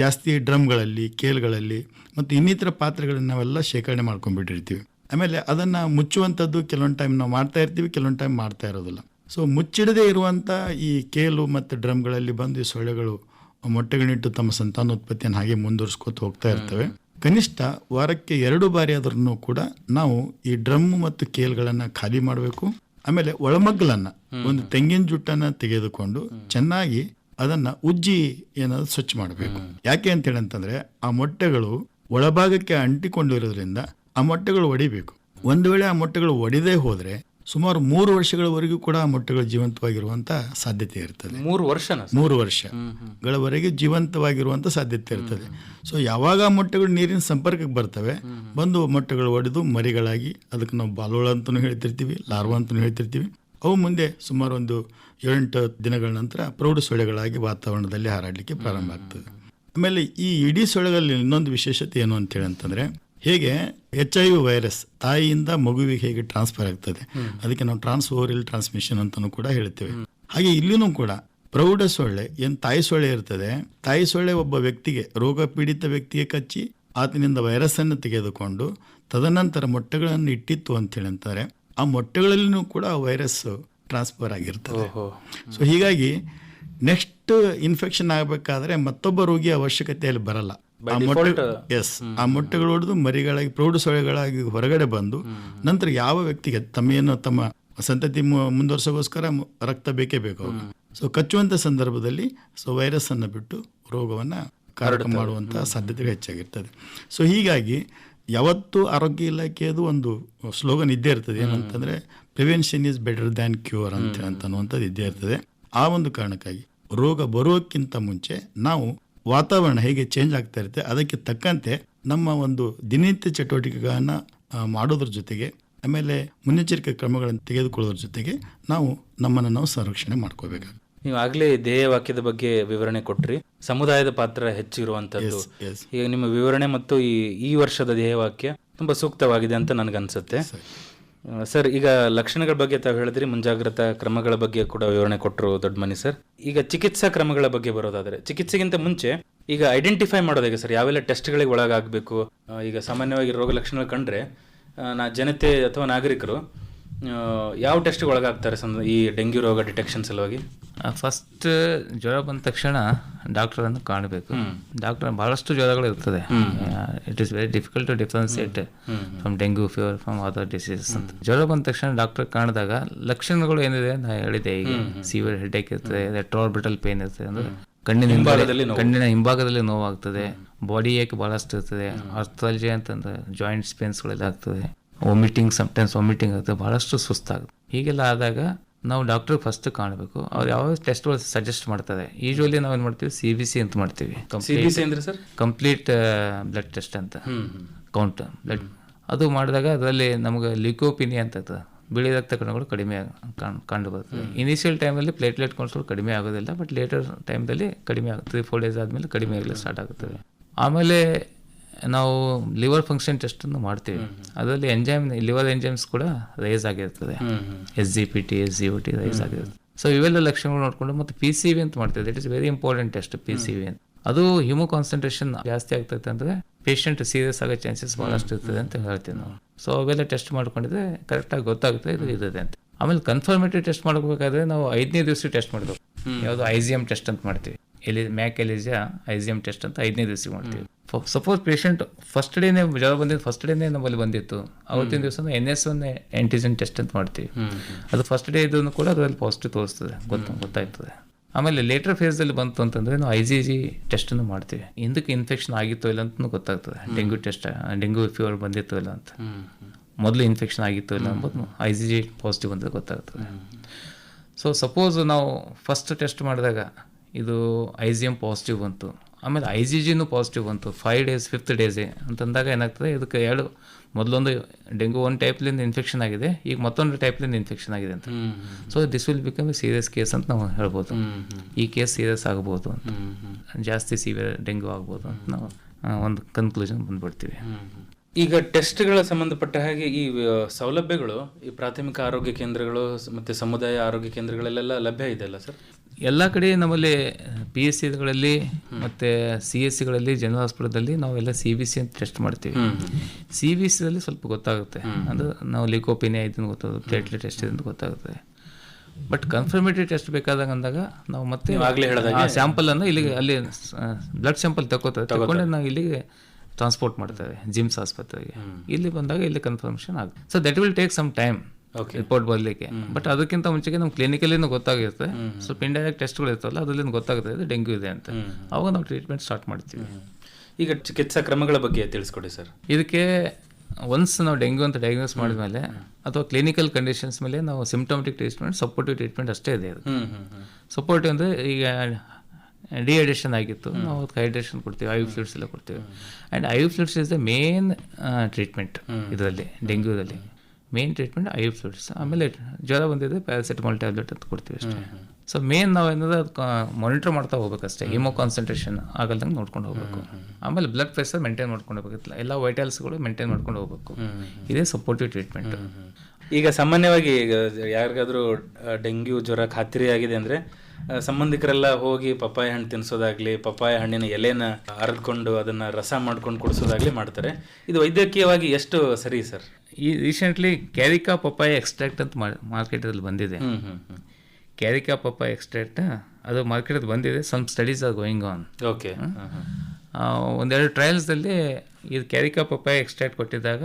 ಜಾಸ್ತಿ ಡ್ರಮ್ಗಳಲ್ಲಿ, ಕೇಲ್ಗಳಲ್ಲಿ ಮತ್ತು ಇನ್ನಿತರ ಪಾತ್ರೆಗಳನ್ನ ನಾವೆಲ್ಲ ಶೇಖರಣೆ ಮಾಡ್ಕೊಂಡ್ಬಿಟ್ಟಿರ್ತೀವಿ. ಆಮೇಲೆ ಅದನ್ನು ಮುಚ್ಚುವಂಥದ್ದು ಕೆಲವೊಂದು ಟೈಮ್ ನಾವು ಮಾಡ್ತಾ ಇರ್ತೀವಿ, ಕೆಲವೊಂದು ಟೈಮ್ ಮಾಡ್ತಾ ಇರೋದಿಲ್ಲ. ಸೊ ಮುಚ್ಚಿಡದೇ ಇರುವಂಥ ಈ ಕೇಲು ಮತ್ತು ಡ್ರಮ್ಗಳಲ್ಲಿ ಬಂದು ಈ ಸೊಳ್ಳೆಗಳು ಮೊಟ್ಟೆಗಳಿಟ್ಟು ತಮ್ಮ ಸಂತಾನೋತ್ಪತ್ತಿಯನ್ನು ಹಾಗೆ ಮುಂದುವರಿಸ್ಕೊತ ಹೋಗ್ತಾ ಇರ್ತವೆ. ಕನಿಷ್ಠ ವಾರಕ್ಕೆ ಎರಡು ಬಾರಿ ಆದ್ರೂ ಕೂಡ ನಾವು ಈ ಡ್ರಮ್ ಮತ್ತು ಕೇಲ್ಗಳನ್ನು ಖಾಲಿ ಮಾಡಬೇಕು. ಆಮೇಲೆ ಒಳಮಗ್ಗಲನ್ನ ಒಂದು ತೆಂಗಿನ ಜುಟ್ಟನ್ನ ತೆಗೆದುಕೊಂಡು ಚೆನ್ನಾಗಿ ಅದನ್ನ ಉಜ್ಜಿ ಏನಾದ್ರು ಸ್ವಚ್ಛ ಮಾಡಬೇಕು. ಯಾಕೆ ಅಂತ ಅಂತಂದ್ರೆ ಆ ಮೊಟ್ಟೆಗಳು ಒಳಭಾಗಕ್ಕೆ ಅಂಟಿಕೊಂಡಿರೋದ್ರಿಂದ ಆ ಮೊಟ್ಟೆಗಳು ಒಡಿಬೇಕು. ಒಂದು ವೇಳೆ ಆ ಮೊಟ್ಟೆಗಳು ಒಡಿದೇ ಹೋದ್ರೆ ಸುಮಾರು ಮೂರು ವರ್ಷಗಳವರೆಗೂ ಕೂಡ ಆ ಮೊಟ್ಟೆಗಳು ಜೀವಂತವಾಗಿರುವಂತ ಸಾಧ್ಯತೆ ಇರ್ತದೆ. ಮೂರು ವರ್ಷ? ಮೂರು ವರ್ಷಗಳವರೆಗೆ ಜೀವಂತವಾಗಿರುವಂತ ಸಾಧ್ಯತೆ ಇರ್ತದೆ. ಸೊ ಯಾವಾಗ ಆ ಮೊಟ್ಟೆಗಳು ನೀರಿನ ಸಂಪರ್ಕಕ್ಕೆ ಬರ್ತವೆ ಬಂದು ಮೊಟ್ಟೆಗಳು ಒಡೆದು ಮರಿಗಳಾಗಿ ಅದಕ್ಕೆ ನಾವು ಬಾಲೋಳ ಅಂತಲೂ ಹೇಳ್ತಿರ್ತೀವಿ ಲಾರ್ವಾ ಅಂತಲೂ ಹೇಳ್ತಿರ್ತೀವಿ. ಅವು ಮುಂದೆ ಸುಮಾರು ಒಂದು ಏಳೆಂಟು ದಿನಗಳ ನಂತರ ಪ್ರೌಢ ಸೊಳ್ಳೆಗಳಾಗಿ ವಾತಾವರಣದಲ್ಲಿ ಹಾರಾಡಲಿಕ್ಕೆ ಪ್ರಾರಂಭ ಆಗ್ತದೆ. ಆಮೇಲೆ ಈ ಇಡೀ ಸೊಳ್ಳೆಗಳಲ್ಲಿ ಇನ್ನೊಂದು ವಿಶೇಷತೆ ಏನು ಅಂತೇಳಿ ಅಂತಂದ್ರೆ ಹೇಗೆ ಎಚ್ ಐ ವಿ ವೈರಸ್ ತಾಯಿಯಿಂದ ಮಗುವಿಗೆ ಹೇಗೆ ಟ್ರಾನ್ಸ್ಫರ್ ಆಗ್ತದೆ? ಅದಕ್ಕೆ ನಾವು ಟ್ರಾನ್ಸ್ಫೋರಿಲ್ ಟ್ರಾನ್ಸ್ಮಿಷನ್ ಅಂತಾನೂ ಕೂಡ ಹೇಳ್ತೇವೆ. ಹಾಗೆ ಇಲ್ಲಿನೂ ಕೂಡ ಪ್ರೌಢ ಸೊಳ್ಳೆ ಏನು ತಾಯಿ ಸೊಳ್ಳೆ ಇರ್ತದೆ ತಾಯಿ ಸೊಳ್ಳೆ ಒಬ್ಬ ವ್ಯಕ್ತಿಗೆ ರೋಗ ಪೀಡಿತ ವ್ಯಕ್ತಿಗೆ ಕಚ್ಚಿ ಆತನಿಂದ ವೈರಸ್ ಅನ್ನು ತೆಗೆದುಕೊಂಡು ತದನಂತರ ಮೊಟ್ಟೆಗಳನ್ನು ಇಟ್ಟಿತ್ತು ಅಂತ ಅಂತಾರೆ. ಆ ಮೊಟ್ಟೆಗಳಲ್ಲಿನೂ ಕೂಡ ವೈರಸ್ ಟ್ರಾನ್ಸ್ಫರ್ ಆಗಿರ್ತದೆ. ಸೊ ಹೀಗಾಗಿ ನೆಕ್ಸ್ಟ್ ಇನ್ಫೆಕ್ಷನ್ ಆಗಬೇಕಾದ್ರೆ ಮತ್ತೊಬ್ಬ ರೋಗಿಯ ಅವಶ್ಯಕತೆಯಲ್ಲಿ ಬರಲ್ಲ. ಆ ಮೊಟ್ಟೆ ಎಸ್ ಆ ಮೊಟ್ಟೆಗಳು ಹೊಡೆದು ಮರಿಗಳಾಗಿ ಪ್ರೌಢ ಸೊಳ್ಳೆಗಳಾಗಿ ಹೊರಗಡೆ ಬಂದು ನಂತರ ಯಾವ ವ್ಯಕ್ತಿಗೆ ತಮ್ಮ ಏನು ತಮ್ಮ ಸಂತತಿ ಮುಂದುವರ್ಸೋಗೋಸ್ಕರ ರಕ್ತ ಬೇಕೇ ಬೇಕು ಸೊ ಕಚ್ಚುವಂತ ಸಂದರ್ಭದಲ್ಲಿ ಸೊ ವೈರಸ್ ಅನ್ನು ಬಿಟ್ಟು ರೋಗವನ್ನ ಕಾರಣ ಮಾಡುವಂತಹ ಸಾಧ್ಯತೆಗಳು ಹೆಚ್ಚಾಗಿರ್ತದೆ. ಸೊ ಹೀಗಾಗಿ ಯಾವತ್ತು ಆರೋಗ್ಯ ಇಲಾಖೆಯದು ಒಂದು ಸ್ಲೋಗನ್ ಇದ್ದೇ ಇರ್ತದೆ. ಏನಂತಂದ್ರೆ prevention is better than cure ಅಂತ ಅಂತ ಅನ್ನುವಂಥದ್ದು ಇದ್ದೇ ಇರ್ತದೆ. ಆ ಒಂದು ಕಾರಣಕ್ಕಾಗಿ ರೋಗ ಬರೋಕ್ಕಿಂತ ಮುಂಚೆ ನಾವು ವಾತಾವರಣ ಹೇಗೆ ಚೇಂಜ್ ಆಗ್ತಾ ಇರುತ್ತೆ ಅದಕ್ಕೆ ತಕ್ಕಂತೆ ನಮ್ಮ ಒಂದು ದಿನನಿತ್ಯ ಚಟುವಟಿಕೆಗಳನ್ನು ಮಾಡೋದ್ರ ಜೊತೆಗೆ ಆಮೇಲೆ ಮುನ್ನೆಚ್ಚರಿಕೆ ಕ್ರಮಗಳನ್ನು ತೆಗೆದುಕೊಳ್ಳೋದ್ರ ಜೊತೆಗೆ ನಾವು ನಮ್ಮನ್ನು ನಾವು ಸಂರಕ್ಷಣೆ ಮಾಡ್ಕೋಬೇಕು ನೀವು ಆಗ್ಲೇ ಧ್ಯೇಯ ವಾಕ್ಯದ ಬಗ್ಗೆ ವಿವರಣೆ ಕೊಟ್ರಿ. ಸಮುದಾಯದ ಪಾತ್ರ ಹೆಚ್ಚಿರುವಂತದ್ದು. ಈಗ ನಿಮ್ಮ ವಿವರಣೆ ಮತ್ತು ಈ ಈ ವರ್ಷದ ಧ್ಯೇಯ ವಾಕ್ಯ ತುಂಬಾ ಸೂಕ್ತವಾಗಿದೆ ಅಂತ ನನಗನ್ಸುತ್ತೆ. ಸರ್, ಈಗ ಲಕ್ಷಣಗಳ ಬಗ್ಗೆ ತಾವು ಹೇಳಿದ್ರಿ, ಮುಂಜಾಗ್ರತಾ ಕ್ರಮಗಳ ಬಗ್ಗೆ ಕೂಡ ವಿವರಣೆ ಕೊಟ್ಟರು ದೊಡ್ಡ ಮನಿ, ಸರ್. ಈಗ ಚಿಕಿತ್ಸಾ ಕ್ರಮಗಳ ಬಗ್ಗೆ ಬರೋದಾದ್ರೆ, ಚಿಕಿತ್ಸೆಗಿಂತ ಮುಂಚೆ ಈಗ ಐಡೆಂಟಿಫೈ ಮಾಡೋದು ಹೇಗೆ, ಸರ್? ಯಾವೆಲ್ಲ ಟೆಸ್ಟ್ಗಳಿಗೆ ಒಳಗಾಗಬೇಕು? ಈಗ ಸಾಮಾನ್ಯವಾಗಿ ರೋಗ ಲಕ್ಷಣಗಳು ಕಂಡ್ರೆ ನಾ ಜನತೆ ಅಥವಾ ನಾಗರಿಕರು ಯಾವ ಟೆಸ್ಟ್ಗೆ ಒಳಗಾಗ್ತಾರೆ ಸರ್ ಈ ಡೆಂಗ್ಯೂ ರೋಗ ಡಿಟೆಕ್ಷನ್ ಸಲುವಾಗಿ? ಫಸ್ಟ್ ಜ್ವರ ಬಂದ ತಕ್ಷಣ ಡಾಕ್ಟರ್ ಅನ್ನು ಕಾಣಬೇಕು. ಡಾಕ್ಟರ್ ಬಹಳಷ್ಟು ಜ್ವರಗಳು ಇರ್ತದೆ. It is very difficult to differentiate from dengue fever from other diseases ಅಂತ. ಜ್ವರ ಬಂದ ತಕ್ಷಣ ಡಾಕ್ಟರ್ ಕಾಣಿದಾಗ ಲಕ್ಷಣಗಳು ಏನಿದೆ ಅಂತ ಹೇಳಿದೆ ಈಗ. ಸಿವಿಯರ್ ಹೆಡ್ಏಕ್ ಇರ್ತದೆ ಟ್ರಾರ್ಬಿಟಲ್ ಪೇನ್ ಇರ್ತದೆ ಅಂದ್ರೆ ಕಣ್ಣಿನ ಹಿಂಭಾಗದಲ್ಲಿ ಕಣ್ಣಿನ ಹಿಂಭಾಗದಲ್ಲಿ ನೋವಾಗ್ತದೆ. ಬಾಡಿ ಏಕ್ ಬಹಳಷ್ಟು ಇರ್ತದೆ. ಅರ್ಥಾಲಜಿ ಅಂತಂದ್ರೆ ಜಾಯಿಂಟ್ಸ್ ಪೇನ್ಸ್ಗಳೆಲ್ಲ ಆಗ್ತದೆ ವಾಮಿಟಿಂಗ್ ಸಮ್ಟೈಮ್ಸ್ ವಾಮಿಟಿಂಗ್ ಆಗ್ತದೆ ಬಹಳಷ್ಟು ಸುಸ್ತಾಗುತ್ತೆ ಹೀಗೆಲ್ಲ ಆದಾಗ ನಾವು ಡಾಕ್ಟರ್ ಫಸ್ಟ್ ಕಾಣಬೇಕು. ಅವ್ರು ಯಾವ ಟೆಸ್ಟ್ಗಳು ಸಜೆಸ್ಟ್ ಮಾಡ್ತಾರೆ. ಯೂಶ್ವಲಿ ನಾವು ಏನು ಮಾಡ್ತೀವಿ? ಸಿ ಬಿ ಸಿ ಅಂತ ಮಾಡ್ತೀವಿ. ಸರ್? ಕಂಪ್ಲೀಟ್ ಬ್ಲಡ್ ಟೆಸ್ಟ್ ಅಂತ. ಕೌಂಟ್ ಬ್ಲಡ್ ಅದು ಮಾಡಿದಾಗ ಅದರಲ್ಲಿ ನಮಗೆ ಲಿಕೋಪಿನಿ ಅಂತ. ಬಿಳಿ ರಕ್ತ ಕಣಗಳು ಕಡಿಮೆ ಕಂಡು ಬರ್ತದೆ ಇನಿಷಿಯಲ್ ಟೈಮಲ್ಲಿ ಪ್ಲೇಟ್ಲೆಟ್ ಕೌಂಟ್ಸ್ಗಳು ಕಡಿಮೆ ಆಗೋದಿಲ್ಲ ಬಟ್ ಲೇಟರ್ ಟೈಮಲ್ಲಿ ಕಡಿಮೆ ಆಗುತ್ತೆ ತ್ರೀ ಫೋರ್ ಡೇಸ್ ಆದಮೇಲೆ ಕಡಿಮೆ ಆಗಲಿಕ್ಕೆ ಸ್ಟಾರ್ಟ್ ಆಗುತ್ತವೆ. ಆಮೇಲೆ ನಾವು ಲಿವರ್ ಫಂಕ್ಷನ್ ಟೆಸ್ಟನ್ನು ಮಾಡ್ತೀವಿ. ಅದರಲ್ಲಿ ಎಂಜೈಮ್ ಲಿವರ್ ಎಂಜೈಮ್ಸ್ ಕೂಡ ರೈಸ್ ಆಗಿರ್ತದೆ. S G P T S G O T rise ಆಗಿರುತ್ತೆ ಸೊ ಇವೆಲ್ಲ ಲಕ್ಷಣಗಳು ನೋಡಿಕೊಂಡು ಮತ್ತು ಪಿ ಸಿ ವಿ ಅಂತ ಮಾಡ್ತೀವಿ. That is very important test P C V ಅಂತ. ಅದು ಹಿಮೋ ಕಾನ್ಸಂಟ್ರೇಷನ್ ಜಾಸ್ತಿ ಆಗ್ತೈತೆ ಅಂದರೆ ಪೇಷಂಟ್ ಸೀರಿಯಸ್ ಆಗೋ ಚಾನ್ಸಸ್ ಭಾಳಷ್ಟು ಇರ್ತದೆ ಅಂತ ಹೇಳ್ತೀವಿ ನಾವು. ಸೊ ಅವೆಲ್ಲ ಟೆಸ್ಟ್ ಮಾಡ್ಕೊಂಡಿದ್ರೆ ಕರೆಕ್ಟಾಗಿ ಗೊತ್ತಾಗುತ್ತೆ ಇದು ಇದಿದೆ ಅಂತ. ಆಮೇಲೆ ಕನ್ಫರ್ಮೇಟಿವ್ ಟೆಸ್ಟ್ ಮಾಡಬೇಕಾದ್ರೆ ನಾವು ಐದನೇ ದಿವಸ ಟೆಸ್ಟ್ ಮಾಡಬೇಕು. ಯಾವುದು ಐ ಜಿ ಎಂ ಟೆಸ್ಟ್ ಅಂತ ಮಾಡ್ತೀವಿ. ಎಲಿ MAC ELISA I G M test ಅಂತ ಐದನೇ ದಿವಸ ಮಾಡ್ತೀವಿ. ಸಪೋಸ್ ಪೇಷಂಟ್ ಫಸ್ಟ್ ಡೇನೇ ಜ್ವರ ಬಂದಿದ್ದು ಫಸ್ಟ್ ಡೇನೇ ನಮ್ಮಲ್ಲಿ ಬಂದಿತ್ತು. ಅವತ್ತಿನ ದಿವಸ N S one antigen test ಅಂತ ಮಾಡ್ತೀವಿ. ಅದು ಫಸ್ಟ್ ಡೇ ಇದನ್ನು ಕೂಡ ಅದರಲ್ಲಿ ಪಾಸಿಟಿವ್ ತೋರಿಸ್ತದೆ. ಗೊತ್ತ ಗೊತ್ತಾಗ್ತದೆ ಆಮೇಲೆ ಲೇಟರ್ ಫೇಸಲ್ಲಿ ಬಂತು ಅಂತಂದರೆ ನಾವು ಐ ಜಿ ಜಿ ಟೆಸ್ಟನ್ನು ಮಾಡ್ತೀವಿ. ಹಿಂದಕ್ಕೆ ಇನ್ಫೆಕ್ಷನ್ ಆಗಿತ್ತು ಇಲ್ಲ ಅಂತ ಗೊತ್ತಾಗ್ತದೆ. ಡೆಂಗ್ಯೂ ಟೆಸ್ಟ್ ಡೆಂಗ್ಯೂ ಫೀವರ್ ಬಂದಿತ್ತು ಇಲ್ಲ ಅಂತ. ಮೊದಲು ಇನ್ಫೆಕ್ಷನ್ ಆಗಿತ್ತು ಇಲ್ಲ ಅಂಬೋದು ಐ ಜಿ ಜಿ ಪಾಸಿಟಿವ್ ಅಂತ ಗೊತ್ತಾಗ್ತದೆ. ಸೊ ಸಪೋಸ್ ನಾವು ಫಸ್ಟ್ ಟೆಸ್ಟ್ ಮಾಡಿದಾಗ ಇದು ಐ ಜಿ ಎಂ ಪಾಸಿಟಿವ್ ಬಂತು. ಆಮೇಲೆ ಐ ಜಿ ಜಿನೂ ಪಾಸಿಟಿವ್ ಬಂತು. ಫೈವ್ ಡೇಸ್ ಫಿಫ್ತ್ ಡೇಸೇ ಅಂತಂದಾಗ ಏನಾಗ್ತದೆ? ಇದಕ್ಕೆ ಎರಡು ಮೊದಲೊಂದು ಡೆಂಗು ಒಂದು ಟೈಪ್ಲಿಂದ ಇನ್ಫೆಕ್ಷನ್ ಆಗಿದೆ. ಈಗ ಮತ್ತೊಂದು ಟೈಪ್ಲಿಂದ ಇನ್ಫೆಕ್ಷನ್ ಆಗಿದೆ ಅಂತ. So this will become a serious case ಅಂತ ನಾವು ಹೇಳ್ಬೋದು. ಈ ಕೇಸ್ ಸೀರಿಯಸ್ ಆಗ್ಬೋದು ಅಂತ. ಜಾಸ್ತಿ ಸಿವಿಯರ್ ಡೆಂಗು ಆಗ್ಬೋದು ಅಂತ ನಾವು ಒಂದು ಕನ್ಕ್ಲೂಷನ್ ಬಂದ್ಬಿಡ್ತೀವಿ. ಈಗ ಟೆಸ್ಟ್ಗಳ ಸಂಬಂಧಪಟ್ಟ ಹಾಗೆ ಈ ಸೌಲಭ್ಯಗಳು ಈ ಪ್ರಾಥಮಿಕ ಆರೋಗ್ಯ ಕೇಂದ್ರಗಳು ಮತ್ತು ಮತ್ತೆ ಸಮುದಾಯ ಆರೋಗ್ಯ ಕೇಂದ್ರಗಳಲ್ಲೆಲ್ಲ ಲಭ್ಯ ಇದೆ ಅಲ್ಲ ಸರ್? ಎಲ್ಲ ಕಡೆ ನಮ್ಮಲ್ಲಿ ಪಿ ಎಸ್ ಸಿಗಳಲ್ಲಿ ಮತ್ತು ಸಿ ಎಸ್ ಸಿಗಳಲ್ಲಿ ಜನರಲ್ ಹಾಸ್ಪಿಟಲ್ದಲ್ಲಿ ನಾವೆಲ್ಲ ಸಿ ಬಿ ಸಿ ಅಂತ ಟೆಸ್ಟ್ ಮಾಡ್ತೀವಿ. ಸಿ ಬಿ ಸಿದಲ್ಲಿ ಸ್ವಲ್ಪ ಗೊತ್ತಾಗುತ್ತೆ. ಅದು ನಾವು ಲಿಕೋಪಿನಿ ಆಯ್ತು ಅಂತ ಗೊತ್ತಾಗುತ್ತೆ ಪ್ಲೇಟ್ಲೆಟ್ ಟೆಸ್ಟ್ ಅಂತ ಗೊತ್ತಾಗುತ್ತೆ. ಬಟ್ ಕನ್ಫರ್ಮೇಟರಿ ಟೆಸ್ಟ್ ಬೇಕಾದಾಗ ಅಂದಾಗ ನಾವು ಮತ್ತೆ ಆ ಸ್ಯಾಂಪಲ್ ಅನ್ನು ಇಲ್ಲಿಗೆ ಅಲ್ಲಿ ಬ್ಲಡ್ ಸ್ಯಾಂಪಲ್ ತಗೋತಾರೆ ತಗೊಂಡು ನಾವು ಇಲ್ಲಿಗೆ ಟ್ರಾನ್ಸ್ಪೋರ್ಟ್ ಮಾಡ್ತೇವೆ ಜಿಮ್ಸ್ ಆಸ್ಪತ್ರೆಗೆ. ಇಲ್ಲಿ ಬಂದಾಗ ಇಲ್ಲಿ ಕನ್ಫರ್ಮೇಷನ್ ಆಗುತ್ತೆ. So that will take some time. Report ಬರಲಿಕ್ಕೆ. ಬಟ್ ಅದಕ್ಕಿಂತ ಮುಂಚೆಗೆ ನಮ್ಮ ಕ್ಲಿನಿಕಲ್ಲಿನೂ ಗೊತ್ತಾಗಿರುತ್ತೆ. ಸ್ವಲ್ಪ ಇಂಡೈರೆಕ್ಟ್ ಟೆಸ್ಟ್ಗಳು ಇರ್ತಲ್ಲ ಅದರಿಂದ ಗೊತ್ತಾಗುತ್ತೆ ಇದು ಡೆಂಗ್ಯೂ ಇದೆ ಅಂತ. ಅವಾಗ ನಾವು ಟ್ರೀಟ್ಮೆಂಟ್ ಸ್ಟಾರ್ಟ್ ಮಾಡ್ತೀವಿ. ಈಗ ಚಿಕಿತ್ಸಾ ಕ್ರಮಗಳ ಬಗ್ಗೆ ತಿಳಿಸ್ಕೊಡಿ ಸರ್. ಇದಕ್ಕೆ ಒನ್ಸ್ ನಾವು ಡೆಂಗ್ಯೂ ಅಂತ ಡಯಾಗ್ನೋಸ್ ಮಾಡಿದ್ಮೇಲೆ ಅಥವಾ ಕ್ಲಿನಿಕಲ್ ಕಂಡೀಷನ್ಸ್ ಮೇಲೆ ನಾವು ಸಿಂಪ್ಟಮೆಟಿಕ್ ಟ್ರೀಟ್ಮೆಂಟ್ ಸಪೋರ್ಟಿವ್ ಟ್ರೀಟ್ಮೆಂಟ್ ಅಷ್ಟೇ ಇದೆ ಅದು. ಸಪೋರ್ಟಿವ್ ಅಂದರೆ ಈಗ ಡಿಹೈಡ್ರೇಷನ್ ಆಗಿತ್ತು. ನಾವು ಅದಕ್ಕೆ ಹೈಡ್ರೇಷನ್ ಕೊಡ್ತೀವಿ ಐ ಫ್ಲೂಡ್ಸ್ ಎಲ್ಲ ಕೊಡ್ತೀವಿ. And I fluids is the main treatment ಇದರಲ್ಲಿ ಡೆಂಗ್ಯೂದಲ್ಲಿ. ಮೇನ್ ಟ್ರೀಟ್ಮೆಂಟ್ ಐ ಫ್ಲೂಡ್ಸ್ ಆಮೇಲೆ ಜ್ವರ ಬಂದಿದೆ ಪ್ಯಾರಾಸಿಟಮಾಲ್ ಟ್ಯಾಬ್ಲೆಟ್ ಅಂತ ಕೊಡ್ತೀವಿ ಅಷ್ಟೇ. ಸೊ ಮೇನ್ ನಾವು ಏನಂದ್ರೆ ಅದು ಮಾನಿಟರ್ ಮಾಡ್ತಾ ಹೋಗ್ಬೇಕಷ್ಟೇ. ಹಿಮೋ ಕಾನ್ಸಂಟ್ರೇಷನ್ ಆಗಲ್ದಂಗೆ ನೋಡ್ಕೊಂಡು ಹೋಗ್ಬೇಕು. ಆಮೇಲೆ ಬ್ಲಡ್ ಪ್ರೆಷರ್ ಮೇಂಟೈನ್ ಮಾಡ್ಕೊಂಡು ಹೋಗ್ಬೇಕಿಲ್ಲ ಎಲ್ಲ ವೈಟಲ್ಸ್ಗಳು ಮೇಂಟೈನ್ ಮಾಡ್ಕೊಂಡು ಹೋಗ್ಬೇಕು. ಇದೇ ಸಪೋರ್ಟಿವ್ ಟ್ರೀಟ್ಮೆಂಟ್ ಈಗ ಸಾಮಾನ್ಯವಾಗಿ ಈಗ ಯಾರಿಗಾದ್ರೂ ಡೆಂಗ್ಯೂ ಜ್ವರ ಖಾತ್ರಿ ಆಗಿದೆ ಅಂದ್ರೆ ಸಂಬಂಧಿಕರೆಲ್ಲ ಹೋಗಿ ಪಪ್ಪಾಯ ಹಣ್ಣು ತಿನ್ಸೋದಾಗ್ಲಿ ಪಪ್ಪಾಯ ಹಣ್ಣಿನ ಎಲೆನ ಅರ್ದ್ಕೊಂಡು ಅದನ್ನ ರಸ ಮಾಡ್ಕೊಂಡು ಕುಡಿಸೋದಾಗ್ಲಿ ಮಾಡ್ತಾರೆ. ಇದು ವೈದ್ಯಕೀಯವಾಗಿ ಎಷ್ಟು ಸರಿ ಸರ್? ಈ ರೀಸೆಂಟ್ಲಿ ಕ್ಯಾರಿಕಾ ಪಪ್ಪಾಯ ಎಕ್ಸ್ಟ್ರಾಕ್ಟ್ ಅಂತ ಮಾರ್ಕೆಟಲ್ಲಿ ಬಂದಿದೆ. ಕ್ಯಾರಿಕಾ ಪಪ್ಪಾಯ ಎಕ್ಸ್ಟ್ರಾಕ್ಟ್ ಅದು ಮಾರ್ಕೆಟಲ್ಲಿ ಬಂದಿದೆ. Some studies are going on okay. ಒಂದೆರಡು ಟ್ರಯಲ್ಸ್ದಲ್ಲಿ ಇದು ಕ್ಯಾರಿಕಾ ಪಪ್ಪಾಯ ಎಕ್ಸ್ಟ್ರಾಕ್ಟ್ ಕೊಟ್ಟಿದ್ದಾಗ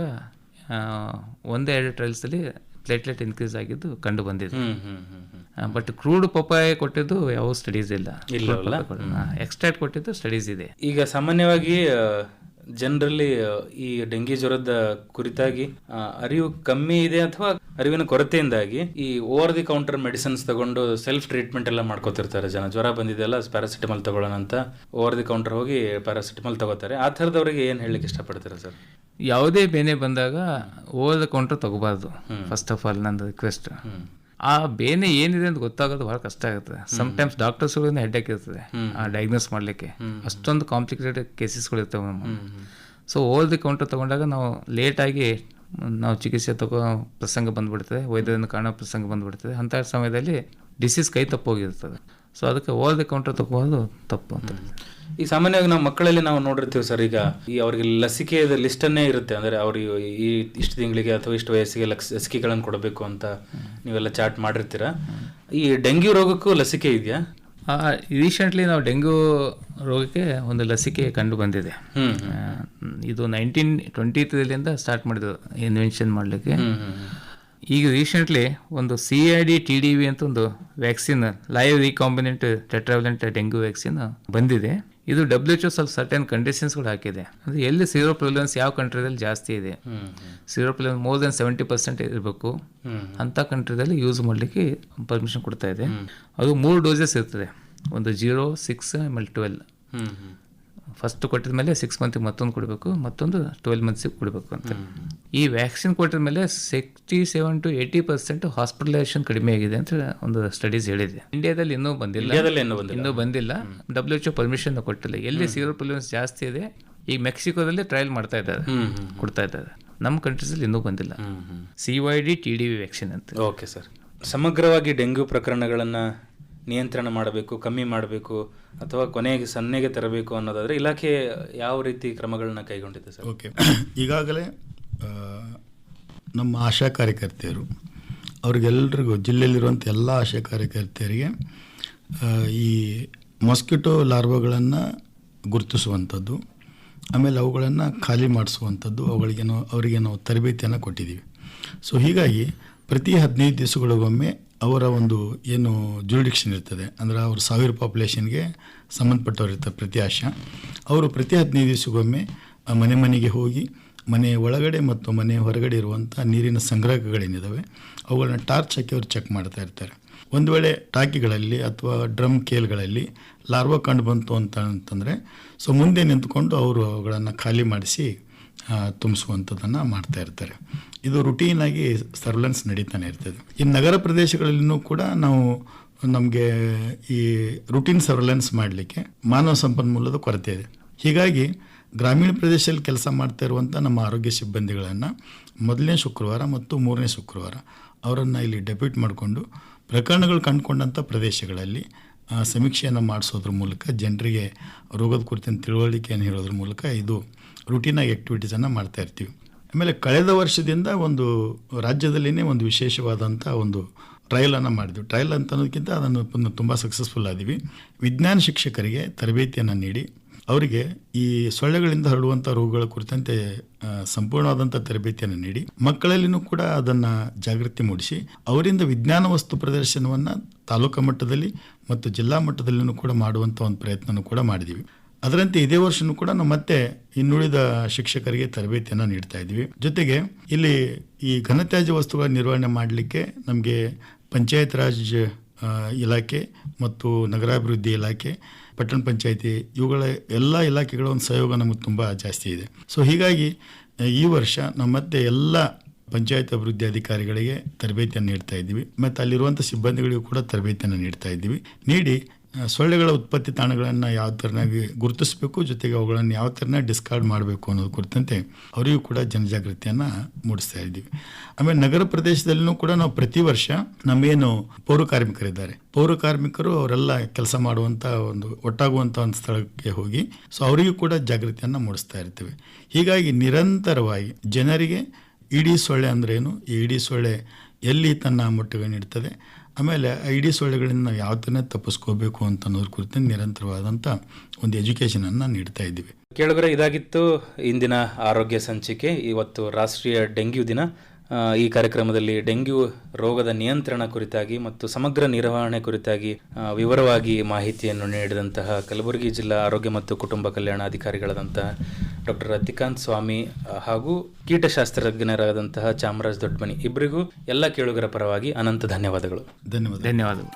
ಒಂದೆರಡು ಟ್ರಯಲ್ಸಲ್ಲಿ ಪ್ಲೇಟ್ಲೆಟ್ ಇನ್ಕ್ರೀಸ್ ಆಗಿದ್ದು ಕಂಡು ಬಂದಿದೆ ಬಟ್ ಕ್ರೂಡ್ ಪಪ್ಪಾಯ ಕೊಟ್ಟಿದ್ದು ಯಾವ ಸ್ಟಡೀಸ್ ಇಲ್ಲ. ಇಲ್ಲ ಎಕ್ಸ್ಟ್ರಾಕ್ಟ್ ಕೊಟ್ಟಿದ್ದು. ಸ್ಟಡೀಸ್ ಇದೆ. ಈಗ ಸಾಮಾನ್ಯವಾಗಿ ಜನರಲ್ಲಿ ಈ ಡೆಂಗಿ ಜ್ವರದ ಕುರಿತಾಗಿ ಅರಿವು ಕಮ್ಮಿ ಇದೆ ಅಥವಾ ಅರಿವಿನ ಕೊರತೆಯಿಂದಾಗಿ ಈ ಓವರ್ ದಿ ಕೌಂಟರ್ ಮೆಡಿಸಿನ್ಸ್ ತಗೊಂಡು ಸೆಲ್ಫ್ ಟ್ರೀಟ್ಮೆಂಟ್ ಎಲ್ಲ ಮಾಡ್ಕೋತಿರ್ತಾರೆ ಜನ. ಜ್ವರ ಬಂದಿದೆಯಲ್ಲ ಪ್ಯಾರಾಸಿಟಮಾಲ್ ತಗೊಳ್ಳೋಣ ಅಂತ ಓವರ್ ದಿ ಕೌಂಟರ್ ಹೋಗಿ ಪ್ಯಾರಾಸಿಟಮಾಲ್ ತಗೋತಾರೆ. ಆ ಥರದವ್ರಿಗೆ ಏನು ಹೇಳಲಿಕ್ಕೆ ಇಷ್ಟಪಡ್ತೀರ ಸರ್? ಯಾವುದೇ ಬೇನೆ ಬಂದಾಗ ಓವರ್ ದ ಕೌಂಟರ್ ತಗೋಬಾರ್ದು. ಫಸ್ಟ್ ಆಫ್ ಆಲ್ ನಂದು ರಿಕ್ವೆಸ್ಟ್ ಆ ಬೇನೆ ಏನಿದೆ ಅಂತ ಗೊತ್ತಾಗೋದು ಬಹಳ ಕಷ್ಟ ಆಗುತ್ತೆ. ಸಮಟೈಮ್ಸ್ ಡಾಕ್ಟರ್ಸ್ಗಳಿಂದ ಹೆಡ್ಡೇಕ್ ಇರ್ತದೆ ಆ ಡಯಾಗ್ನೋಸ್ ಮಾಡಲಿಕ್ಕೆ. ಅಷ್ಟೊಂದು ಕಾಂಪ್ಲಿಕೇಟೆಡ್ ಕೇಸಸ್ಗಳು ಇರ್ತವೆ ನಮ್ಮ ಸೊ ಓಲ್ ದಿ ಕೌಂಟರ್ ತಗೊಂಡಾಗ ನಾವು ಲೇಟಾಗಿ ನಾವು ಚಿಕಿತ್ಸೆ ತಗೋ ಪ್ರಸಂಗ ಬಂದ್ಬಿಡ್ತದೆ ವೈದ್ಯರನ್ನು ಕಾಣೋ ಪ್ರಸಂಗ ಬಂದ್ಬಿಡ್ತದೆ. ಅಂಥ ಸಮಯದಲ್ಲಿ ಡಿಸೀಸ್ ಕೈ ತಪ್ಪೋಗಿರ್ತದೆ. ಸೊ ಅದಕ್ಕೆ ಓವರ್ ಕೌಂಟರ್ ತಗೋದು ತಪ್ಪು ಅಂತ. ಈ ಸಾಮಾನ್ಯವಾಗಿ ನಾವು ಮಕ್ಕಳಲ್ಲಿ ನಾವು ನೋಡಿರ್ತೀವಿ ಸರ್ ಈಗ ಈ ಅವರಿಗೆ ಲಸಿಕೆಯ ಲಿಸ್ಟನ್ನೇ ಇರುತ್ತೆ. ಅಂದರೆ ಅವ್ರಿಗೆ ಈ ಇಷ್ಟು ತಿಂಗಳಿಗೆ ಅಥವಾ ಇಷ್ಟು ವಯಸ್ಸಿಗೆ ಲಸಿಕೆಗಳನ್ನು ಕೊಡಬೇಕು ಅಂತ ನೀವೆಲ್ಲ ಚಾರ್ಟ್ ಮಾಡಿರ್ತೀರಾ. ಈ ಡೆಂಗ್ಯೂ ರೋಗಕ್ಕೂ ಲಸಿಕೆ ಇದೆಯಾ? ರೀಸೆಂಟ್ಲಿ ನಾವು ಡೆಂಗ್ಯೂ ರೋಗಕ್ಕೆ ಒಂದು ಲಸಿಕೆ ಕಂಡು ಬಂದಿದೆ. ಇದು ನೈನ್ಟೀನ್ ಟ್ವೆಂಟಿ ತ್ರೀಲಿಂದ ಸ್ಟಾರ್ಟ್ ಮಾಡಿದ್ರು ಇನ್ವೆನ್ಷನ್ ಮಾಡಲಿಕ್ಕೆ. ಈಗ ರೀಸೆಂಟ್ಲಿ ಒಂದು C I D T D V ಅಂತ ಒಂದು vaccine live recombinant tetravalent dengue vaccine ಬಂದಿದೆ. ಇದು ಡಬ್ಲ್ಯೂ ಎಚ್ ಸ್ವಲ್ಪ ಸರ್ಟೆನ್ ಕೂಡ ಹಾಕಿದೆ. ಅಂದರೆ ಎಲ್ಲಿ ಸೀರೋ ಪ್ರಿವಿಲೆನ್ಸ್ ಯಾವ ಕಂಟ್ರಿದಲ್ಲಿ ಜಾಸ್ತಿ ಇದೆ. Seroprevalence more than seventy percent ಇರಬೇಕು. ಅಂಥ ಕಂಟ್ರಿದಲ್ಲಿ ಯೂಸ್ ಮಾಡಲಿಕ್ಕೆ ಪರ್ಮಿಷನ್ ಕೊಡ್ತಾ ಇದೆ. ಅದು ಮೂರು ಡೋಸಸ್ ಇರ್ತದೆ. ಒಂದು ಜೀರೋ ಸಿಕ್ಸ್ ಆಮೇಲೆ ಟ್ವೆಲ್ ಫಸ್ಟ್ ಕೊಟ್ಟಿದ ಮೇಲೆ ಸಿಕ್ಸ್ ಮಂತಿಗೆ ಮತ್ತೊಂದು ಕೊಡಬೇಕು ಮತ್ತೊಂದು ಟ್ವೆಲ್ ಮಂತ್ಸಿಗೆ ಕೊಡಬೇಕು ಅಂತ. ಈ ವ್ಯಾಕ್ಸಿನ್ ಕೊಟ್ಟಿದ ಮೇಲೆ sixty seven to eighty percent hospitalisation ಕಡಿಮೆ ಆಗಿದೆ ಅಂತ ಒಂದು ಸ್ಟಡೀಸ್ ಹೇಳಿದೆ. ಇಂಡಿಯಾದಲ್ಲಿ ಇನ್ನೂ ಬಂದಿಲ್ಲ. ಇನ್ನೂ ಬಂದಿಲ್ಲ. ಡಬ್ಲ್ಯೂ ಎಚ್ ಪರ್ಮಿಷನ್ ಕೊಟ್ಟಿಲ್ಲ. ಎಲ್ಲಿ ಸೀರೋ ಜಾಸ್ತಿ ಇದೆ ಈಗ ಮೆಕ್ಸಿಕೋದಲ್ಲಿ ಟ್ರಯಲ್ ಮಾಡ್ತಾ ಇದ್ದಾರೆ. ಕೊಡ್ತಾ ಇದ್ದಾರೆ. ನಮ್ಮ ಕಂಟ್ರೀಸಲ್ಲಿ ಇನ್ನೂ ಬಂದಿಲ್ಲ. C Y D T D V vaccine ಅಂತ. ಓಕೆ ಸರ್ ಸಮಗ್ರವಾಗಿ ಡೆಂಗ್ಯೂ ಪ್ರಕರಣಗಳನ್ನು ನಿಯಂತ್ರಣ ಮಾಡಬೇಕು, ಕಮ್ಮಿ ಮಾಡಬೇಕು ಅಥವಾ ಕೊನೆಗೆ ಸನ್ನೆಗೆ ತರಬೇಕು ಅನ್ನೋದಾದ್ರೆ ಇಲಾಖೆ ಯಾವ ರೀತಿ ಕ್ರಮಗಳನ್ನ ಕೈಗೊಂಡಿದೆ ಸರ್? ಓಕೆ. [COUGHS] ಈಗಾಗಲೇ ನಮ್ಮ ಆಶಾ ಕಾರ್ಯಕರ್ತೆಯರು ಅವ್ರಿಗೆಲ್ಲರಿಗೂ ಜಿಲ್ಲೆಯಲ್ಲಿರುವಂಥ ಎಲ್ಲ ಆಶಾ ಕಾರ್ಯಕರ್ತೆಯರಿಗೆ ಈ ಮೊಸ್ಕಿಟೋ ಲಾರ್ವಗಳನ್ನು ಗುರುತಿಸುವಂಥದ್ದು, ಆಮೇಲೆ ಅವುಗಳನ್ನು ಖಾಲಿ ಮಾಡಿಸುವಂಥದ್ದು ಅವುಗಳಿಗೆ ನಾವು ಅವರಿಗೆ ನಾವು ತರಬೇತಿಯನ್ನು ಕೊಟ್ಟಿದ್ದೀವಿ. ಸೊ ಹೀಗಾಗಿ ಪ್ರತಿ ಹದಿನೈದು ದಿವಸಗಳಿಗೊಮ್ಮೆ ಅವರ ಒಂದು ಏನು ಜುರಿಡಿಕ್ಷನ್ ಇರ್ತದೆ, ಅಂದರೆ ಅವರು ಸಾವಿರ ಪಾಪ್ಯುಲೇಷನ್ಗೆ ಸಂಬಂಧಪಟ್ಟವ್ರು ಇರ್ತಾರೆ ಪ್ರತಿ ಆಶಾ. ಅವರು ಪ್ರತಿ ಹದಿನೈದು ದಿವಸಕ್ಕೊಮ್ಮೆ ಮನೆ ಮನೆಗೆ ಹೋಗಿ, ಮನೆ ಒಳಗಡೆ ಮತ್ತು ಮನೆ ಹೊರಗಡೆ ಇರುವಂಥ ನೀರಿನ ಸಂಗ್ರಹಗಳೇನಿದ್ದಾವೆ ಅವುಗಳನ್ನ ಟಾರ್ಚ್ ಹಾಕಿ ಅವರು ಚೆಕ್ ಮಾಡ್ತಾ ಇರ್ತಾರೆ. ಒಂದು ವೇಳೆ ಟಾಕಿಗಳಲ್ಲಿ ಅಥವಾ ಡ್ರಮ್ ಕೇಲ್ಗಳಲ್ಲಿ ಲಾರ್ವಾ ಕಂಡು ಬಂತು ಅಂತ ಅಂತಂದರೆ, ಸೊ ಮುಂದೆ ನಿಂತ್ಕೊಂಡು ಅವರು ಅವುಗಳನ್ನು ಖಾಲಿ ಮಾಡಿಸಿ ತುಂಬಿಸುವಂಥದ್ದನ್ನು ಮಾಡ್ತಾ ಇರ್ತಾರೆ. ಇದು ರುಟೀನ್ ಆಗಿ ಸರ್ವೆಲೆನ್ಸ್ ನಡೀತಾನೆ ಇರ್ತದೆ. ಈ ನಗರ ಪ್ರದೇಶಗಳಲ್ಲಿನೂ ಕೂಡ ನಾವು ನಮಗೆ ಈ ರುಟೀನ್ ಸರ್ವೆಲೆನ್ಸ್ ಮಾಡಲಿಕ್ಕೆ ಮಾನವ ಸಂಪನ್ಮೂಲದ ಕೊರತೆ ಇದೆ. ಹೀಗಾಗಿ ಗ್ರಾಮೀಣ ಪ್ರದೇಶದಲ್ಲಿ ಕೆಲಸ ಮಾಡ್ತಾ ಇರುವಂಥ ನಮ್ಮ ಆರೋಗ್ಯ ಸಿಬ್ಬಂದಿಗಳನ್ನು ಮೊದಲನೇ ಶುಕ್ರವಾರ ಮತ್ತು ಮೂರನೇ ಶುಕ್ರವಾರ ಅವರನ್ನು ಇಲ್ಲಿ ಡೆಪ್ಯೂಟ್ ಮಾಡಿಕೊಂಡು ಪ್ರಕರಣಗಳು ಕಂಡುಕೊಂಡಂಥ ಪ್ರದೇಶಗಳಲ್ಲಿ ಸಮೀಕ್ಷೆಯನ್ನು ಮಾಡಿಸೋದ್ರ ಮೂಲಕ, ಜನರಿಗೆ ರೋಗದ ಕುರಿತಿನ ತಿಳುವಳಿಕೆಯನ್ನು ಹೇಳೋದ್ರ ಮೂಲಕ ಇದು ರುಟೀನಾಗಿ ಆ್ಯಕ್ಟಿವಿಟೀಸನ್ನು ಮಾಡ್ತಾ ಇರ್ತೀವಿ. ಆಮೇಲೆ ಕಳೆದ ವರ್ಷದಿಂದ ಒಂದು ರಾಜ್ಯದಲ್ಲಿನೇ ಒಂದು ವಿಶೇಷವಾದಂಥ ಒಂದು ಟ್ರಯಲನ್ನು ಮಾಡಿದ್ವಿ. ಟ್ರಯಲ್ ಅಂತ ಅನ್ನೋದಕ್ಕಿಂತ ಅದನ್ನು ತುಂಬ ಸಕ್ಸಸ್ಫುಲ್ ಆದೀವಿ. ವಿಜ್ಞಾನ ಶಿಕ್ಷಕರಿಗೆ ತರಬೇತಿಯನ್ನು ನೀಡಿ, ಅವರಿಗೆ ಈ ಸೊಳ್ಳೆಗಳಿಂದ ಹರಡುವಂಥ ರೋಗಗಳ ಕುರಿತಂತೆ ಸಂಪೂರ್ಣವಾದಂಥ ತರಬೇತಿಯನ್ನು ನೀಡಿ, ಮಕ್ಕಳಲ್ಲಿನೂ ಕೂಡ ಅದನ್ನು ಜಾಗೃತಿ ಮೂಡಿಸಿ, ಅವರಿಂದ ವಿಜ್ಞಾನ ವಸ್ತು ಪ್ರದರ್ಶನವನ್ನು ತಾಲೂಕು ಮಟ್ಟದಲ್ಲಿ ಮತ್ತು ಜಿಲ್ಲಾ ಮಟ್ಟದಲ್ಲಿನೂ ಕೂಡ ಮಾಡುವಂಥ ಒಂದು ಪ್ರಯತ್ನನೂ ಕೂಡ ಮಾಡಿದ್ದೀವಿ ಅದರಂತೆ ಇದೇ ವರ್ಷನೂ ಕೂಡ ನಾವು ಮತ್ತೆ ಇನ್ನುಳಿದ ಶಿಕ್ಷಕರಿಗೆ ತರಬೇತಿಯನ್ನು ನೀಡ್ತಾ ಇದ್ದೀವಿ. ಜೊತೆಗೆ ಇಲ್ಲಿ ಈ ಘನತ್ಯಾಜ್ಯ ವಸ್ತುಗಳ ನಿರ್ವಹಣೆ ಮಾಡಲಿಕ್ಕೆ ನಮಗೆ ಪಂಚಾಯತ್ ರಾಜ್ ಇಲಾಖೆ ಮತ್ತು ನಗರಾಭಿವೃದ್ಧಿ ಇಲಾಖೆ, ಪಟ್ಟಣ ಪಂಚಾಯಿತಿ ಇವುಗಳ ಎಲ್ಲ ಇಲಾಖೆಗಳ ಒಂದು ಸಹಯೋಗ ನಮಗೆ ತುಂಬ ಜಾಸ್ತಿ ಇದೆ. ಸೊ ಹೀಗಾಗಿ, ಈ ವರ್ಷ ನಾವು ಮತ್ತೆ ಎಲ್ಲ ಪಂಚಾಯತ್ ಅಭಿವೃದ್ಧಿ ಅಧಿಕಾರಿಗಳಿಗೆ ತರಬೇತಿಯನ್ನು ನೀಡ್ತಾ ಇದ್ದೀವಿ. ಮತ್ತು ಅಲ್ಲಿರುವಂಥ ಸಿಬ್ಬಂದಿಗಳಿಗೂ ಕೂಡ ತರಬೇತಿಯನ್ನು ನೀಡ್ತಾ ಇದ್ದೀವಿ. ನೀಡಿ ಸೊಳ್ಳೆಗಳ ಉತ್ಪತ್ತಿ ತಾಣಗಳನ್ನು ಯಾವ ಥರನಾಗಿ ಗುರುತಿಸಬೇಕು, ಜೊತೆಗೆ ಅವುಗಳನ್ನು ಯಾವ ಥರನ ಡಿಸ್ಕಾರ್ಡ್ ಮಾಡಬೇಕು ಅನ್ನೋದು ಕುರಿತಂತೆ ಅವರಿಗೂ ಕೂಡ ಜನಜಾಗೃತಿಯನ್ನು ಮೂಡಿಸ್ತಾ ಇದ್ದೀವಿ. ಆಮೇಲೆ ನಗರ ಪ್ರದೇಶದಲ್ಲೂ ಕೂಡ ನಾವು ಪ್ರತಿ ವರ್ಷ ನಮ್ಮೇನು ಪೌರ ಕಾರ್ಮಿಕರಿದ್ದಾರೆ. ಪೌರ ಕಾರ್ಮಿಕರು ಅವರೆಲ್ಲ ಕೆಲಸ ಮಾಡುವಂಥ ಒಂದು ಒಟ್ಟಾಗುವಂಥ ಒಂದು ಸ್ಥಳಕ್ಕೆ ಹೋಗಿ, ಸೊ ಅವರಿಗೂ ಕೂಡ ಜಾಗೃತಿಯನ್ನು ಮೂಡಿಸ್ತಾ ಇರ್ತೀವಿ. ಹೀಗಾಗಿ ನಿರಂತರವಾಗಿ ಜನರಿಗೆ ಇಡೀ ಸೊಳ್ಳೆ ಅಂದ್ರೇನು? ಈ ಇಡೀ ಸೊಳ್ಳೆ ಎಲ್ಲಿ ತನ್ನ ಮೊಟ್ಟೆಗಳನ್ನು ಇಡ್ತದೆ ಆಮೇಲೆ ಐ ಡಿ ಸೊಳ್ಳೆಗಳನ್ನು ನಾವು ಯಾವ ಥರ ತಪ್ಪಿಸ್ಕೋಬೇಕು ಅಂತ ಅನ್ನೋದ್ರ ಕುರಿತು ನಿರಂತರವಾದಂಥ ಒಂದು ಎಜುಕೇಷನನ್ನು ನೀಡ್ತಾ ಇದ್ದೀವಿ. ಕೇಳಿದ್ರೆ ಇದಾಗಿತ್ತು ಇಂದಿನ ಆರೋಗ್ಯ ಸಂಚಿಕೆ, ಇವತ್ತು ರಾಷ್ಟ್ರೀಯ ಡೆಂಗ್ಯೂ ದಿನ. ಈ ಕಾರ್ಯಕ್ರಮದಲ್ಲಿ ಡೆಂಗ್ಯೂ ರೋಗದ ನಿಯಂತ್ರಣ ಕುರಿತಾಗಿ ಮತ್ತು ಸಮಗ್ರ ನಿರ್ವಹಣೆ ಕುರಿತಾಗಿ ವಿವರವಾಗಿ ಮಾಹಿತಿಯನ್ನು ನೀಡಿದಂತಹ ಕಲಬುರಗಿ ಜಿಲ್ಲಾ ಆರೋಗ್ಯ ಮತ್ತು ಕುಟುಂಬ ಕಲ್ಯಾಣ ಅಧಿಕಾರಿಗಳಾದಂತಹ ಡಾಕ್ಟರ್ ರತಿಕಾಂತ್ ಸ್ವಾಮಿ ಹಾಗೂ ಕೀಟಶಾಸ್ತ್ರಜ್ಞರಾದಂತಹ ಚಾಮರಾಜ್ ದೊಡ್ಡಮನಿ ಇಬ್ಬರಿಗೂ ಎಲ್ಲ ಕೇಳುಗರ ಪರವಾಗಿ ಅನಂತ ಧನ್ಯವಾದಗಳು. ಧನ್ಯವಾದ ಧನ್ಯವಾದಗಳು.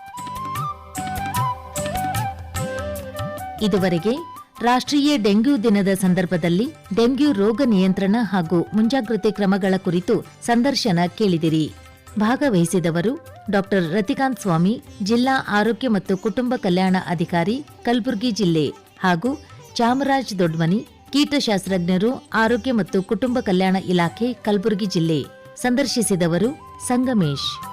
ಇದುವರೆಗೆ ರಾಷ್ಟ್ರೀಯ ಡೆಂಗ್ಯೂ ದಿನದ ಸಂದರ್ಭದಲ್ಲಿ ಡೆಂಗ್ಯೂ ರೋಗ ನಿಯಂತ್ರಣ ಹಾಗೂ ಮುಂಜಾಗ್ರತೆ ಕ್ರಮಗಳ ಕುರಿತು ಸಂದರ್ಶನ ಕೇಳಿದಿರಿ. ಭಾಗವಹಿಸಿದವರು ಡಾಕ್ಟರ್ ರತಿಕಾಂತ್ ಸ್ವಾಮಿ ಜಿಲ್ಲಾ ಆರೋಗ್ಯ ಮತ್ತು ಕುಟುಂಬ ಕಲ್ಯಾಣ ಅಧಿಕಾರಿ ಕಲಬುರಗಿ ಜಿಲ್ಲೆ ಹಾಗೂ ಚಾಮರಾಜ್ ದೊಡ್ಮನಿ ಕೀಟಶಾಸ್ತ್ರಜ್ಞರು, ಆರೋಗ್ಯ ಮತ್ತು ಕುಟುಂಬ ಕಲ್ಯಾಣ ಇಲಾಖೆ, ಕಲಬುರಗಿ ಜಿಲ್ಲೆ ಸಂದರ್ಶಿಸಿದವರು ಸಂಗಮೇಶ್.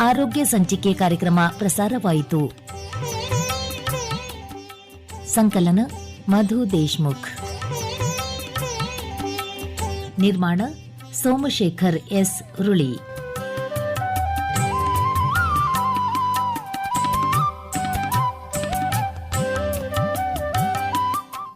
ಆರೋಗ್ಯ ಸಂಚಿಕೆ ಕಾರ್ಯಕ್ರಮ ಪ್ರಸಾರವಾಯಿತು. ಸಂಕಲನ ಮಧು ದೇಶ್ಮುಖ್. ನಿರ್ಮಾಣ ಸೋಮಶೇಖರ್ ಎಸ್. ರುಳಿ.